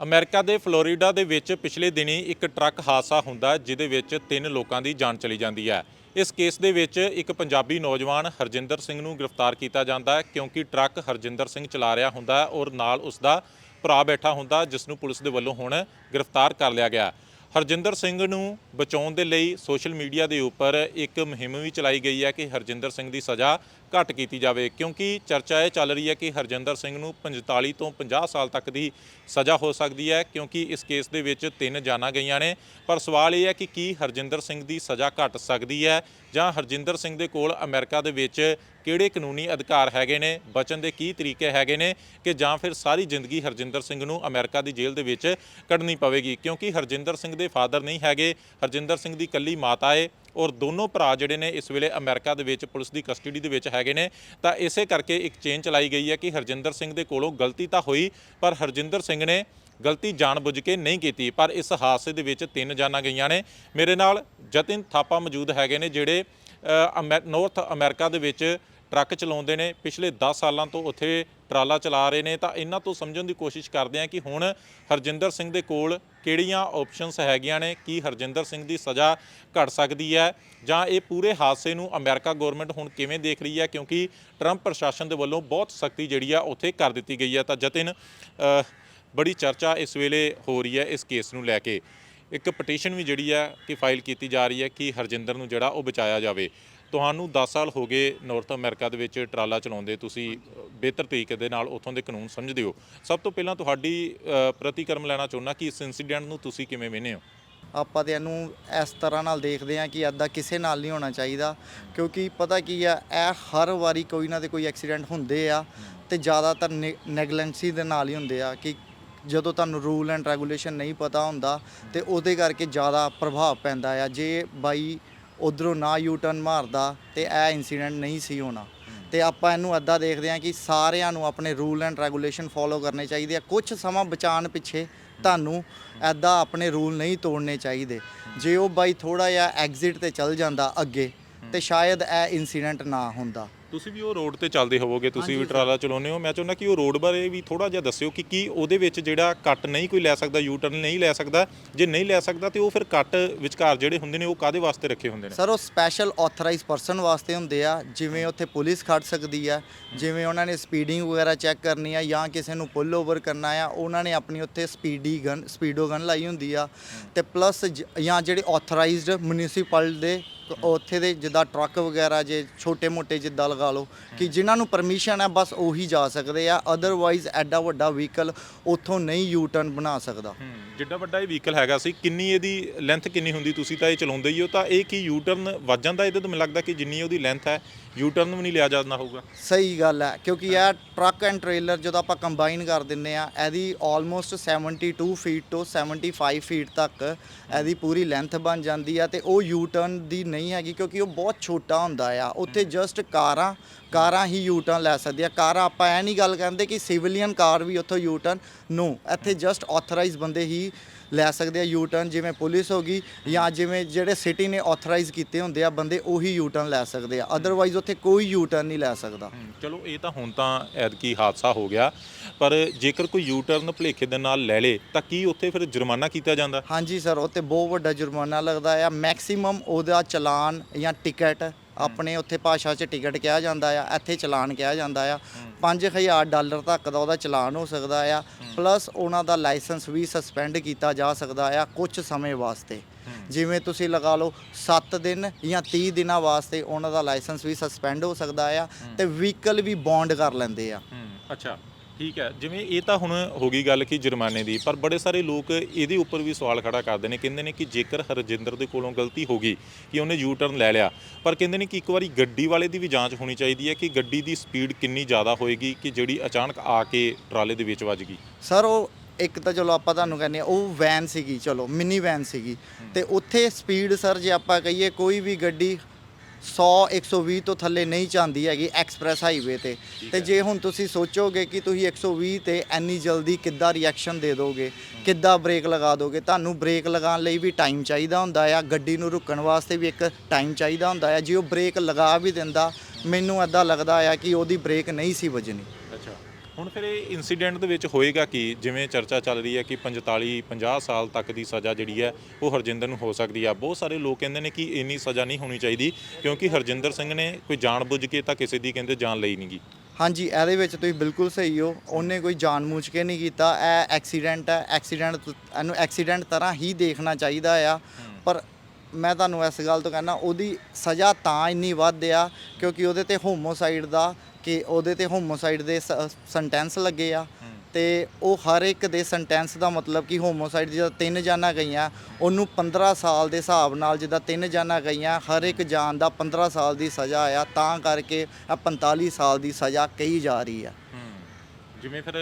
America ਦੇ Florida ਦੇ ਵਿੱਚ ਪਿਛਲੇ ਦਿਨੀ ਇੱਕ ਟਰੱਕ ਹਾਦਸਾ ਹੁੰਦਾ ਜਿਹਦੇ ਵਿੱਚ ਤਿੰਨ ਲੋਕਾਂ ਦੀ ਜਾਨ ਚਲੀ ਜਾਂਦੀ ਹੈ। ਇਸ ਕੇਸ ਦੇ ਵਿੱਚ ਇੱਕ ਪੰਜਾਬੀ ਨੌਜਵਾਨ ਹਰਜਿੰਦਰ ਸਿੰਘ ਨੂੰ ਗ੍ਰਿਫਤਾਰ ਕੀਤਾ ਜਾਂਦਾ ਹੈ, ਕਿਉਂਕਿ ਟਰੱਕ ਹਰਜਿੰਦਰ ਸਿੰਘ ਚਲਾ ਰਿਹਾ ਹੁੰਦਾ ਔਰ ਨਾਲ ਉਸ ਦਾ ਭਰਾ ਬੈਠਾ ਹੁੰਦਾ ਜਿਸ ਨੂੰ ਪੁਲਿਸ ਦੇ ਵੱਲੋਂ ਹੁਣ ਗ੍ਰਿਫਤਾਰ ਕਰ ਲਿਆ ਗਿਆ ਹਰਜਿੰਦਰ ਸਿੰਘ ਨੂੰ ਬਚਾਉਣ ਦੇ ਲਈ ਸੋਸ਼ਲ ਮੀਡੀਆ ਦੇ ਉੱਪਰ ਇੱਕ ਮੁਹਿੰਮ ਵੀ ਚਲਾਈ ਗਈ ਹੈ ਕਿ ਹਰਜਿੰਦਰ ਸਿੰਘ ਦੀ ਸਜ਼ਾ ਘੱਟ ਕੀਤੀ ਜਾਵੇ, ਕਿਉਂਕਿ ਚਰਚਾ ਇਹ ਚੱਲ ਰਹੀ ਹੈ ਕਿ ਹਰਜਿੰਦਰ ਸਿੰਘ ਨੂੰ 45 ਤੋਂ 50 ਸਾਲ ਤੱਕ ਦੀ ਸਜ਼ਾ ਹੋ ਸਕਦੀ ਹੈ ਕਿਉਂਕਿ ਇਸ ਕੇਸ ਦੇ ਵਿੱਚ ਤਿੰਨ ਜਾਨਾਂ ਗਈਆਂ ਨੇ। ਪਰ ਸਵਾਲ ਇਹ ਹੈ ਕਿ ਕੀ ਹਰਜਿੰਦਰ ਸਿੰਘ ਦੀ ਸਜ਼ਾ ਘੱਟ ਸਕਦੀ ਹੈ ਜਾਂ ਹਰਜਿੰਦਰ ਸਿੰਘ ਦੇ ਕੋਲ ਅਮਰੀਕਾ ਦੇ ਵਿੱਚ ਕਿਹੜੇ ਕਾਨੂੰਨੀ ਅਧਿਕਾਰ ਹੈਗੇ ਨੇ, ਬਚਣ ਦੇ ਕੀ ਤਰੀਕੇ ਹੈਗੇ ਨੇ ਕਿ ਜਾਂ ਫਿਰ ਸਾਰੀ ਜ਼ਿੰਦਗੀ ਹਰਜਿੰਦਰ ਸਿੰਘ ਨੂੰ ਅਮਰੀਕਾ ਦੀ ਜੇਲ੍ਹ ਦੇ ਵਿੱਚ ਕੱਢਣੀ ਪਵੇਗੀ। ਕਿਉਂਕਿ ਹਰਜਿੰਦਰ ਸਿੰਘ ਦੇ ਫਾਦਰ ਨਹੀਂ ਹੈਗੇ, ਹਰਜਿੰਦਰ ਸਿੰਘ ਦੀ ਇਕੱਲੀ ਮਾਤਾ ਏ ਔਰ ਦੋਨੋਂ ਭਰਾ ਜਿਹੜੇ ਨੇ ਇਸ ਵੇਲੇ ਅਮਰੀਕਾ ਦੇ ਵਿੱਚ ਪੁਲਿਸ ਦੀ ਕਸਟਡੀ ਦੇ ਵਿੱਚ ਹੈਗੇ ਨੇ। ਤਾਂ ਇਸੇ ਕਰਕੇ ਇੱਕ ਚੇਨ ਚਲਾਈ ਗਈ ਹੈ ਕਿ ਹਰਜਿੰਦਰ ਸਿੰਘ ਦੇ ਕੋਲੋਂ ਗਲਤੀ ਤਾਂ ਹੋਈ, ਪਰ ਹਰਜਿੰਦਰ ਸਿੰਘ ਨੇ ਗਲਤੀ ਜਾਣਬੁੱਝ ਕੇ ਨਹੀਂ ਕੀਤੀ, ਪਰ ਇਸ ਹਾਦਸੇ ਦੇ ਵਿੱਚ ਤਿੰਨ ਜਾਨਾਂ ਗਈਆਂ ਨੇ। ਮੇਰੇ ਨਾਲ ਜਤਿਨ ਥਾਪਾ ਮੌਜੂਦ ਹੈਗੇ ਨੇ, ਜਿਹੜੇ ਅਮੈ- ਨਾਰਥ ਅਮਰੀਕਾ ਦੇ ਵਿੱਚ ਟਰੱਕ ਚਲਾਉਂਦੇ ਨੇ। ਪਿਛਲੇ 10 ਸਾਲਾਂ ਤੋਂ ਉੱਥੇ ਟਰਾਲਾ ਚਲਾ ਰਹੇ ਨੇ। ਤਾਂ ਇਹਨਾਂ ਤੋਂ ਸਮਝਣ ਦੀ ਕੋਸ਼ਿਸ਼ ਕਰਦੇ ਆ ਕਿ ਹੁਣ ਹਰਜਿੰਦਰ ਸਿੰਘ ਦੇ ਕੋਲ ਕਿਹੜੀਆਂ ਆਪਸ਼ਨਸ ਹੈਗੀਆਂ ਨੇ? ਕੀ ਹਰਜਿੰਦਰ ਸਿੰਘ ਦੀ ਸਜ਼ਾ ਘਟ ਸਕਦੀ ਹੈ? ਜਾਂ ਇਹ ਪੂਰੇ ਹਾਦਸੇ ਨੂੰ ਅਮਰੀਕਾ ਗਵਰਨਮੈਂਟ ਹੁਣ ਕਿਵੇਂ ਦੇਖ ਰਹੀ ਹੈ? ਕਿਉਂਕਿ ਟਰੰਪ ਪ੍ਰਸ਼ਾਸਨ ਦੇ ਵੱਲੋਂ ਬਹੁਤ ਸਖਤੀ ਜਿਹੜੀ ਆ ਉੱਥੇ ਕਰ ਦਿੱਤੀ ਗਈ ਹੈ। ਤਾਂ ਜਤਿਨ ਬੜੀ ਚਰਚਾ ਇਸ ਵੇਲੇ ਹੋ ਰਹੀ ਹੈ ਇਸ ਕੇਸ ਨੂੰ ਲੈ ਕੇ। ਇੱਕ ਪਟੀਸ਼ਨ ਵੀ ਜਿਹੜੀ ਹੈ ਕਿ ਫਾਈਲ ਕੀਤੀ ਜਾ ਰਹੀ ਹੈ ਕਿ ਹਰਜਿੰਦਰ ਨੂੰ ਜਿਹੜਾ ਉਹ ਬਚਾਇਆ ਜਾਵੇ। ਤੁਹਾਨੂੰ 10 ਸਾਲ ਹੋ ਗਏ ਨਾਰਥ ਅਮਰੀਕਾ ਦੇ ਵਿੱਚ ਟਰਾਲਾ ਚਲਾਉਂਦੇ, ਤੁਸੀਂ ਬਿਹਤਰ ਤਰੀਕੇ ਦੇ ਨਾਲ ਉੱਥੋਂ ਦੇ ਕਾਨੂੰਨ ਸਮਝਦੇ ਹੋ। ਸਭ ਤੋਂ ਪਹਿਲਾਂ ਤੁਹਾਡੀ ਪ੍ਰਤੀਕਰਮ ਲੈਣਾ ਚਾਹੁੰਦਾ ਕਿ ਇਸ ਇਨਸੀਡੈਂਟ ਨੂੰ ਤੁਸੀਂ ਕਿਵੇਂ ਵੇਖਦੇ ਹੋ? ਆਪਾਂ ਤੇ ਇਹਨੂੰ ਇਸ ਤਰ੍ਹਾਂ ਨਾਲ ਦੇਖਦੇ ਹਾਂ ਕਿ ਐਦਾਂ ਕਿਸੇ ਨਾਲ ਨਹੀਂ ਹੋਣਾ ਚਾਹੀਦਾ, ਕਿਉਂਕਿ ਪਤਾ ਕੀ ਆ, ਇਹ ਹਰ ਵਾਰੀ ਕੋਈ ਨਾ ਤੇ ਕੋਈ ਐਕਸੀਡੈਂਟ ਹੁੰਦੇ ਆ ਤੇ ਜ਼ਿਆਦਾਤਰ ਨੈਗਲੈਂਸੀ ਦੇ ਨਾਲ ਹੀ ਹੁੰਦੇ ਆ ਕਿ ਜਦੋਂ ਤੁਹਾਨੂੰ ਰੂਲ ਐਂਡ ਰੈਗੂਲੇਸ਼ਨ ਨਹੀਂ ਪਤਾ ਹੁੰਦਾ ਤੇ ਉਹਦੇ ਕਰਕੇ ਜ਼ਿਆਦਾ ਪ੍ਰਭਾਵ ਪੈਂਦਾ ਆ। ਜੇ ਬਾਈ ਉਧਰੋਂ ਨਾ ਯੂ ਟਰਨ ਮਾਰਦਾ ਤੇ ਇਹ ਇਨਸੀਡੈਂਟ ਨਹੀਂ ਸੀ ਹੋਣਾ। ਤੇ ਆਪਾਂ ਇਹਨੂੰ ਅੱਦਾ ਦੇਖਦੇ ਹਾਂ ਕਿ ਸਾਰਿਆਂ ਨੂੰ ਆਪਣੇ ਰੂਲ ਐਂਡ ਰੈਗੂਲੇਸ਼ਨ ਫੋਲੋ ਕਰਨੇ ਚਾਹੀਦੇ ਆ। ਕੁਝ ਸਮਾਂ ਬਚਾਉਣ ਪਿੱਛੇ ਤੁਹਾਨੂੰ ਐਦਾਂ ਆਪਣੇ ਰੂਲ ਨਹੀਂ ਤੋੜਨੇ ਚਾਹੀਦੇ। ਜੇ ਉਹ ਬਾਈ ਥੋੜਾ ਜਿਹਾ ਐਗਜ਼ਿਟ ਤੇ ਚੱਲ ਜਾਂਦਾ ਅੱਗੇ ਤੇ ਸ਼ਾਇਦ ਇਹ ਇਨਸੀਡੈਂਟ ਨਾ ਹੁੰਦਾ। ਤੁਸੀਂ ਵੀ ਉਹ ਰੋਡ ਤੇ ਚੱਲਦੇ ਹੋਵੋਗੇ ਤੁਸੀਂ ਵੀ ਟਰਾਲਾ ਚਲਾਉਂਦੇ ਹੋ। ਮੈਂ ਚਾਹੁੰਦਾ ਕਿ ਉਹ ਰੋਡ ਬਾਰੇ ਵੀ ਥੋੜਾ ਜਿਹਾ ਦੱਸਿਓ ਕਿ ਕੀ ਉਹਦੇ ਵਿੱਚ ਜਿਹੜਾ ਕੱਟ ਨਹੀਂ ਕੋਈ ਲੈ ਸਕਦਾ ਯੂ ਟਰਨ ਨਹੀਂ ਲੈ ਸਕਦਾ। ਜੇ ਨਹੀਂ ਲੈ ਸਕਦਾ ਤੇ ਉਹ ਫਿਰ ਕੱਟ ਵਿਚਕਾਰ ਜਿਹੜੇ ਹੁੰਦੇ ਨੇ ਉਹ ਕਾਦੇ ਵਾਸਤੇ ਰੱਖੇ ਹੁੰਦੇ ਨੇ? ਸਰ ਉਹ ਸਪੈਸ਼ਲ ਆਥੋਰਾਈਜ਼ ਪਰਸਨ ਵਾਸਤੇ ਹੁੰਦੇ ਆ। ਜਿਵੇਂ ਉੱਥੇ ਪੁਲਿਸ ਖੜ ਸਕਦੀ ਆ ਜਿਵੇਂ ਉਹਨਾਂ ਨੇ ਸਪੀਡਿੰਗ ਵਗੈਰਾ ਚੈੱਕ ਕਰਨੀ ਆ ਜਾਂ ਕਿਸੇ ਨੂੰ ਪੁੱਲ ਓਵਰ ਕਰਨਾ ਆ ਉਹਨਾਂ ਨੇ ਆਪਣੀ ਉੱਥੇ ਸਪੀਡੀ ਗਨ ਸਪੀਡੋ ਗਨ ਲਾਈ ਹੁੰਦੀ ਆ। ਤੇ ਪਲੱਸ ਜਾਂ ਜਿਹੜੇ ਆਥੋਰਾਈਜ਼ਡ ਮਿਊਨਿਸਪਲ ਦੇ ਉੱਥੇ ਦੇ ਜਿੱਦਾਂ ਟਰੱਕ ਵਗੈਰਾ ਜੇ ਛੋਟੇ ਮੋਟੇ ਜਿੱਦਾਂ ਲਗਾ ਲਓ ਕਿ ਜਿਨ੍ਹਾਂ ਨੂੰ ਪਰਮਿਸ਼ਨ ਹੈ ਬਸ ਉਹੀ ਜਾ ਸਕਦੇ ਆ ਅਦਰਵਾਈਜ਼ ਐਡਾ ਵੱਡਾ ਵਹੀਕਲ ਉੱਥੋਂ ਨਹੀਂ ਯੂ ਟਰਨ ਬਣਾ ਸਕਦਾ। ਜਿੱਡਾ ਵੱਡਾ ਇਹ ਵਹੀਕਲ ਹੈਗਾ ਸੀ ਕਿੰਨੀ ਇਹਦੀ ਲੈਂਥ ਕਿੰਨੀ ਹੁੰਦੀ ਤੁਸੀਂ ਤਾਂ ਇਹ ਚਲਾਉਂਦੇ ਹੀ ਹੋ ਤਾਂ ਇਹ ਕੀ ਯੂ ਟਰਨ ਵੱਜ ਜਾਂਦਾ ਇਹਦੇ ਤੋਂ ਮੈਨੂੰ ਲੱਗਦਾ ਕਿ ਜਿੰਨੀ ਉਹਦੀ ਲੈਂਥ ਹੈ ਯੂ ਟਰਨ ਵੀ ਨਹੀਂ ਲਿਆ ਜਾਂਦਾ ਹੋਊਗਾ। ਸਹੀ ਗੱਲ ਹੈ ਕਿਉਂਕਿ ਇਹ ਟਰੱਕ ਐਂਡ ਟ੍ਰੇਲਰ ਜਦੋਂ ਆਪਾਂ ਕੰਬਾਈਨ ਕਰ ਦਿੰਨੇ ਆ ਇਹਦੀ ਆਲਮੋਸਟ 72 ਫੀਟ ਤੋਂ 75 ਫੀਟ ਤੱਕ ਇਹਦੀ ਪੂਰੀ ਲੈਂਥ ਬਣ ਜਾਂਦੀ ਆ ਤੇ ਉਹ ਯੂ ਟਰਨ ਦੀ ਨਹੀਂ ਹੈਗੀ ਕਿਉਂਕਿ ਉਹ ਬਹੁਤ ਛੋਟਾ ਹੁੰਦਾ ਆ। ਉੱਥੇ ਜਸਟ ਕਾਰਾਂ ਕਾਰਾਂ ਹੀ ਯੂ ਟਰਨ ਲੈ ਸਕਦੀਆਂ ਕਾਰਾਂ ਆਪਾਂ ਇਹ ਨਹੀਂ ਗੱਲ ਕਰਦੇ ਕਿ ਸਿਵਲੀਅਨ ਕਾਰ ਵੀ ਉੱਥੋਂ ਯੂ ਟਰਨ ਨੋ ਇੱਥੇ ਜਸਟ ਆਥੋਰਾਈਜ਼ ਬੰਦੇ ਹੀ ਲੈ ਸਕਦੇ ਆ ਯੂ ਟਰਨ ਜਿਵੇਂ ਪੁਲਿਸ ਹੋ ਗਈ ਜਾਂ ਜਿਵੇਂ ਜਿਹੜੇ ਸਿਟੀ ਨੇ ਆਥੋਰਾਈਜ਼ ਕੀਤੇ ਹੁੰਦੇ ਆ ਬੰਦੇ ਉਹੀ ਯੂ ਟਰਨ ਲੈ ਸਕਦੇ ਆ। ਅਦਰਵਾਈਜ਼ ਉੱਥੇ ਕੋਈ ਯੂ ਟਰਨ ਨਹੀਂ ਲੈ ਸਕਦਾ। ਚਲੋ ਇਹ ਤਾਂ ਹੁਣ ਤਾਂ ਐਤਕੀ ਹਾਦਸਾ ਹੋ ਗਿਆ ਪਰ ਜੇਕਰ ਕੋਈ ਯੂ ਟਰਨ ਭਲੇਖੇ ਦੇ ਨਾਲ ਲੈ ਲੇ ਤਾਂ ਕੀ ਉੱਥੇ ਫਿਰ ਜੁਰਮਾਨਾ ਕੀਤਾ ਜਾਂਦਾ? ਹਾਂਜੀ ਸਰ ਤੇ ਬਹੁਤ ਵੱਡਾ ਜੁਰਮਾਨਾ ਲੱਗਦਾ ਆ। ਮੈਕਸਿਮਮ ਉਹਦਾ ਚਲਾਨ ਜਾਂ ਟਿਕਟ ਆਪਣੇ ਉੱਥੇ ਭਾਸ਼ਾ 'ਚ ਟਿਕਟ ਕਿਹਾ ਜਾਂਦਾ ਆ, ਇੱਥੇ ਚਲਾਨ ਕਿਹਾ ਜਾਂਦਾ ਆ। 5000 ਡਾਲਰ ਤੱਕ ਦਾ ਉਹਦਾ ਚਲਾਨ ਹੋ ਸਕਦਾ ਆ। ਪਲੱਸ ਉਹਨਾਂ ਦਾ ਲਾਇਸੈਂਸ ਵੀ ਸਸਪੈਂਡ ਕੀਤਾ ਜਾ ਸਕਦਾ ਆ ਕੁਝ ਸਮੇਂ ਵਾਸਤੇ। ਜਿਵੇਂ ਤੁਸੀਂ ਲਗਾ ਲਓ 7 ਦਿਨ ਜਾਂ 30 ਦਿਨਾਂ ਵਾਸਤੇ ਉਹਨਾਂ ਦਾ ਲਾਇਸੈਂਸ ਵੀ ਸਸਪੈਂਡ ਹੋ ਸਕਦਾ ਆ ਤੇ ਵਹੀਕਲ ਵੀ ਬੌਂਡ ਕਰ ਲੈਂਦੇ ਆ। ਅੱਛਾ। ਠੀਕ ਹੈ, ਜਿਵੇਂ ਇਹ ਤਾਂ ਹੁਣ ਹੋ ਗਈ ਗੱਲ ਕਿ ਜੁਰਮਾਨੇ ਦੀ, ਪਰ ਬੜੇ ਸਾਰੇ ਲੋਕ ਇਹਦੇ ਉੱਪਰ ਵੀ ਸਵਾਲ ਖੜਾ ਕਰਦੇ ਨੇ, ਕਹਿੰਦੇ ਨੇ ਕਿ ਜੇਕਰ ਹਰਜਿੰਦਰ ਦੇ ਕੋਲੋਂ ਗਲਤੀ ਹੋ ਗਈ ਕਿ ਉਹਨੇ ਯੂ ਟਰਨ ਲੈ ਲਿਆ, ਪਰ ਕਹਿੰਦੇ ਨੇ ਕਿ ਇੱਕ ਵਾਰੀ ਗੱਡੀ ਵਾਲੇ ਦੀ ਵੀ ਜਾਂਚ ਹੋਣੀ ਚਾਹੀਦੀ ਹੈ ਕਿ ਗੱਡੀ ਦੀ ਸਪੀਡ ਕਿੰਨੀ ਜ਼ਿਆਦਾ ਹੋਏਗੀ ਕਿ ਜਿਹੜੀ ਅਚਾਨਕ ਆ ਕੇ ਟਰਾਲੇ ਦੇ ਵਿੱਚ ਵੱਜ ਗਈ। ਸਰ, ਉਹ ਇੱਕ ਤਾਂ ਚਲੋ ਆਪਾਂ ਤੁਹਾਨੂੰ ਕਹਿੰਦੇ ਆ ਉਹ ਵੈਨ ਸੀਗੀ, ਚਲੋ ਮਿੰਨੀ ਵੈਨ ਸੀਗੀ, ਤੇ ਉੱਥੇ ਸਪੀਡ ਸਰ ਜੇ ਆਪਾਂ ਕਹੀਏ ਕੋਈ ਵੀ ਗੱਡੀ 100 120 ਤੋਂ ਥੱਲੇ ਨਹੀਂ ਜਾਂਦੀ ਹੈਗੀ ਐਕਸਪ੍ਰੈਸ ਹਾਈਵੇ ਤੇ। ਤੇ ਜੇ ਹੁਣ ਤੁਸੀਂ ਸੋਚੋਗੇ ਕਿ ਤੁਸੀਂ 120 ਤੇ ਇੰਨੀ ਜਲਦੀ ਕਿੱਦਾਂ ਰਿਐਕਸ਼ਨ ਦੇ ਦੋਗੇ ਕਿੱਦਾਂ ਬ੍ਰੇਕ ਲਗਾ ਦੋਗੇ ਤੁਹਾਨੂੰ ਬ੍ਰੇਕ ਲਗਾਉਣ ਲਈ ਵੀ ਟਾਈਮ ਚਾਹੀਦਾ ਹੁੰਦਾ ਆ ਗੱਡੀ ਨੂੰ ਰੁਕਣ ਵਾਸਤੇ ਵੀ ਇੱਕ ਟਾਈਮ ਚਾਹੀਦਾ ਹੁੰਦਾ ਆ। ਜੇ ਉਹ ਬ੍ਰੇਕ ਲਗਾ ਵੀ ਦਿੰਦਾ ਮੈਨੂੰ ਐਦਾਂ ਲੱਗਦਾ ਆ ਕਿ ਉਹਦੀ ਬ੍ਰੇਕ ਨਹੀਂ ਸੀ ਵੱਜਣੀ। ਹੁਣ ਫਿਰ ਇਹ ਇਨਸੀਡੈਂਟ ਦੇ ਵਿੱਚ ਹੋਏਗਾ ਕਿ? ਜਿਵੇਂ ਚਰਚਾ ਚੱਲ ਰਹੀ ਹੈ ਕਿ 45 50 ਸਾਲ ਤੱਕ ਦੀ ਸਜ਼ਾ ਜਿਹੜੀ ਹੈ ਉਹ ਹਰਜਿੰਦਰ ਨੂੰ ਹੋ ਸਕਦੀ ਆ। ਬਹੁਤ ਸਾਰੇ ਲੋਕ ਕਹਿੰਦੇ ਨੇ ਕਿ ਇੰਨੀ ਸਜ਼ਾ ਨਹੀਂ ਹੋਣੀ ਚਾਹੀਦੀ ਕਿਉਂਕਿ ਹਰਜਿੰਦਰ ਸਿੰਘ ਨੇ ਕੋਈ ਜਾਣਬੁੱਝ ਕੇ ਤਾਂ ਕਿਸੇ ਦੀ ਕਹਿੰਦੇ ਜਾਨ ਲਈ ਨਹੀਂਗੀ। ਹਾਂਜੀ ਇਹਦੇ ਵਿੱਚ ਤੁਸੀਂ ਬਿਲਕੁਲ ਸਹੀ ਹੋ। ਉਹਨੇ ਕੋਈ ਜਾਣਬੁੱਝ ਕੇ ਨਹੀਂ ਕੀਤਾ। ਇਹ ਐਕਸੀਡੈਂਟ ਹੈ। ਐਕਸੀਡੈਂਟ ਇਹਨੂੰ ਐਕਸੀਡੈਂਟ ਤਰ੍ਹਾਂ ਹੀ ਦੇਖਣਾ ਚਾਹੀਦਾ ਆ। ਪਰ ਮੈਂ ਤੁਹਾਨੂੰ ਇਸ ਗੱਲ ਤੋਂ ਕਹਿੰਦਾ ਉਹਦੀ ਸਜ਼ਾ ਤਾਂ ਇੰਨੀ ਵੱਧ ਆ ਕਿਉਂਕਿ ਉਹਦੇ ਤੇ ਹੋਮੋਸਾਈਡ ਦਾ ਕਿ ਉਹਦੇ ਤੇ ਹੋਮੋਸਾਈਡ ਦੇ ਸੈਂਟੈਂਸ ਲੱਗੇ ਆ। ਤੇ ਉਹ ਹਰ ਇੱਕ ਦੇ ਸੈਂਟੈਂਸ ਦਾ ਮਤਲਬ ਕਿ ਹੋਮੋਸਾਈਡ ਜਿਹਦਾ ਤਿੰਨ ਜਾਨਾਂ ਗਈਆਂ ਉਹਨੂੰ 15 ਸਾਲ ਦੇ ਹਿਸਾਬ ਨਾਲ ਜਿੱਦਾਂ ਤਿੰਨ ਜਾਨਾਂ ਗਈਆਂ ਹਰ ਇੱਕ ਜਾਨ ਦਾ 15 ਸਾਲ ਦੀ ਸਜ਼ਾ ਆ। ਤਾਂ ਕਰਕੇ ਇਹ 45 ਸਾਲ ਦੀ ਸਜ਼ਾ ਕਹੀ ਜਾ ਰਹੀ ਆ। ਜਿਵੇਂ ਫਿਰ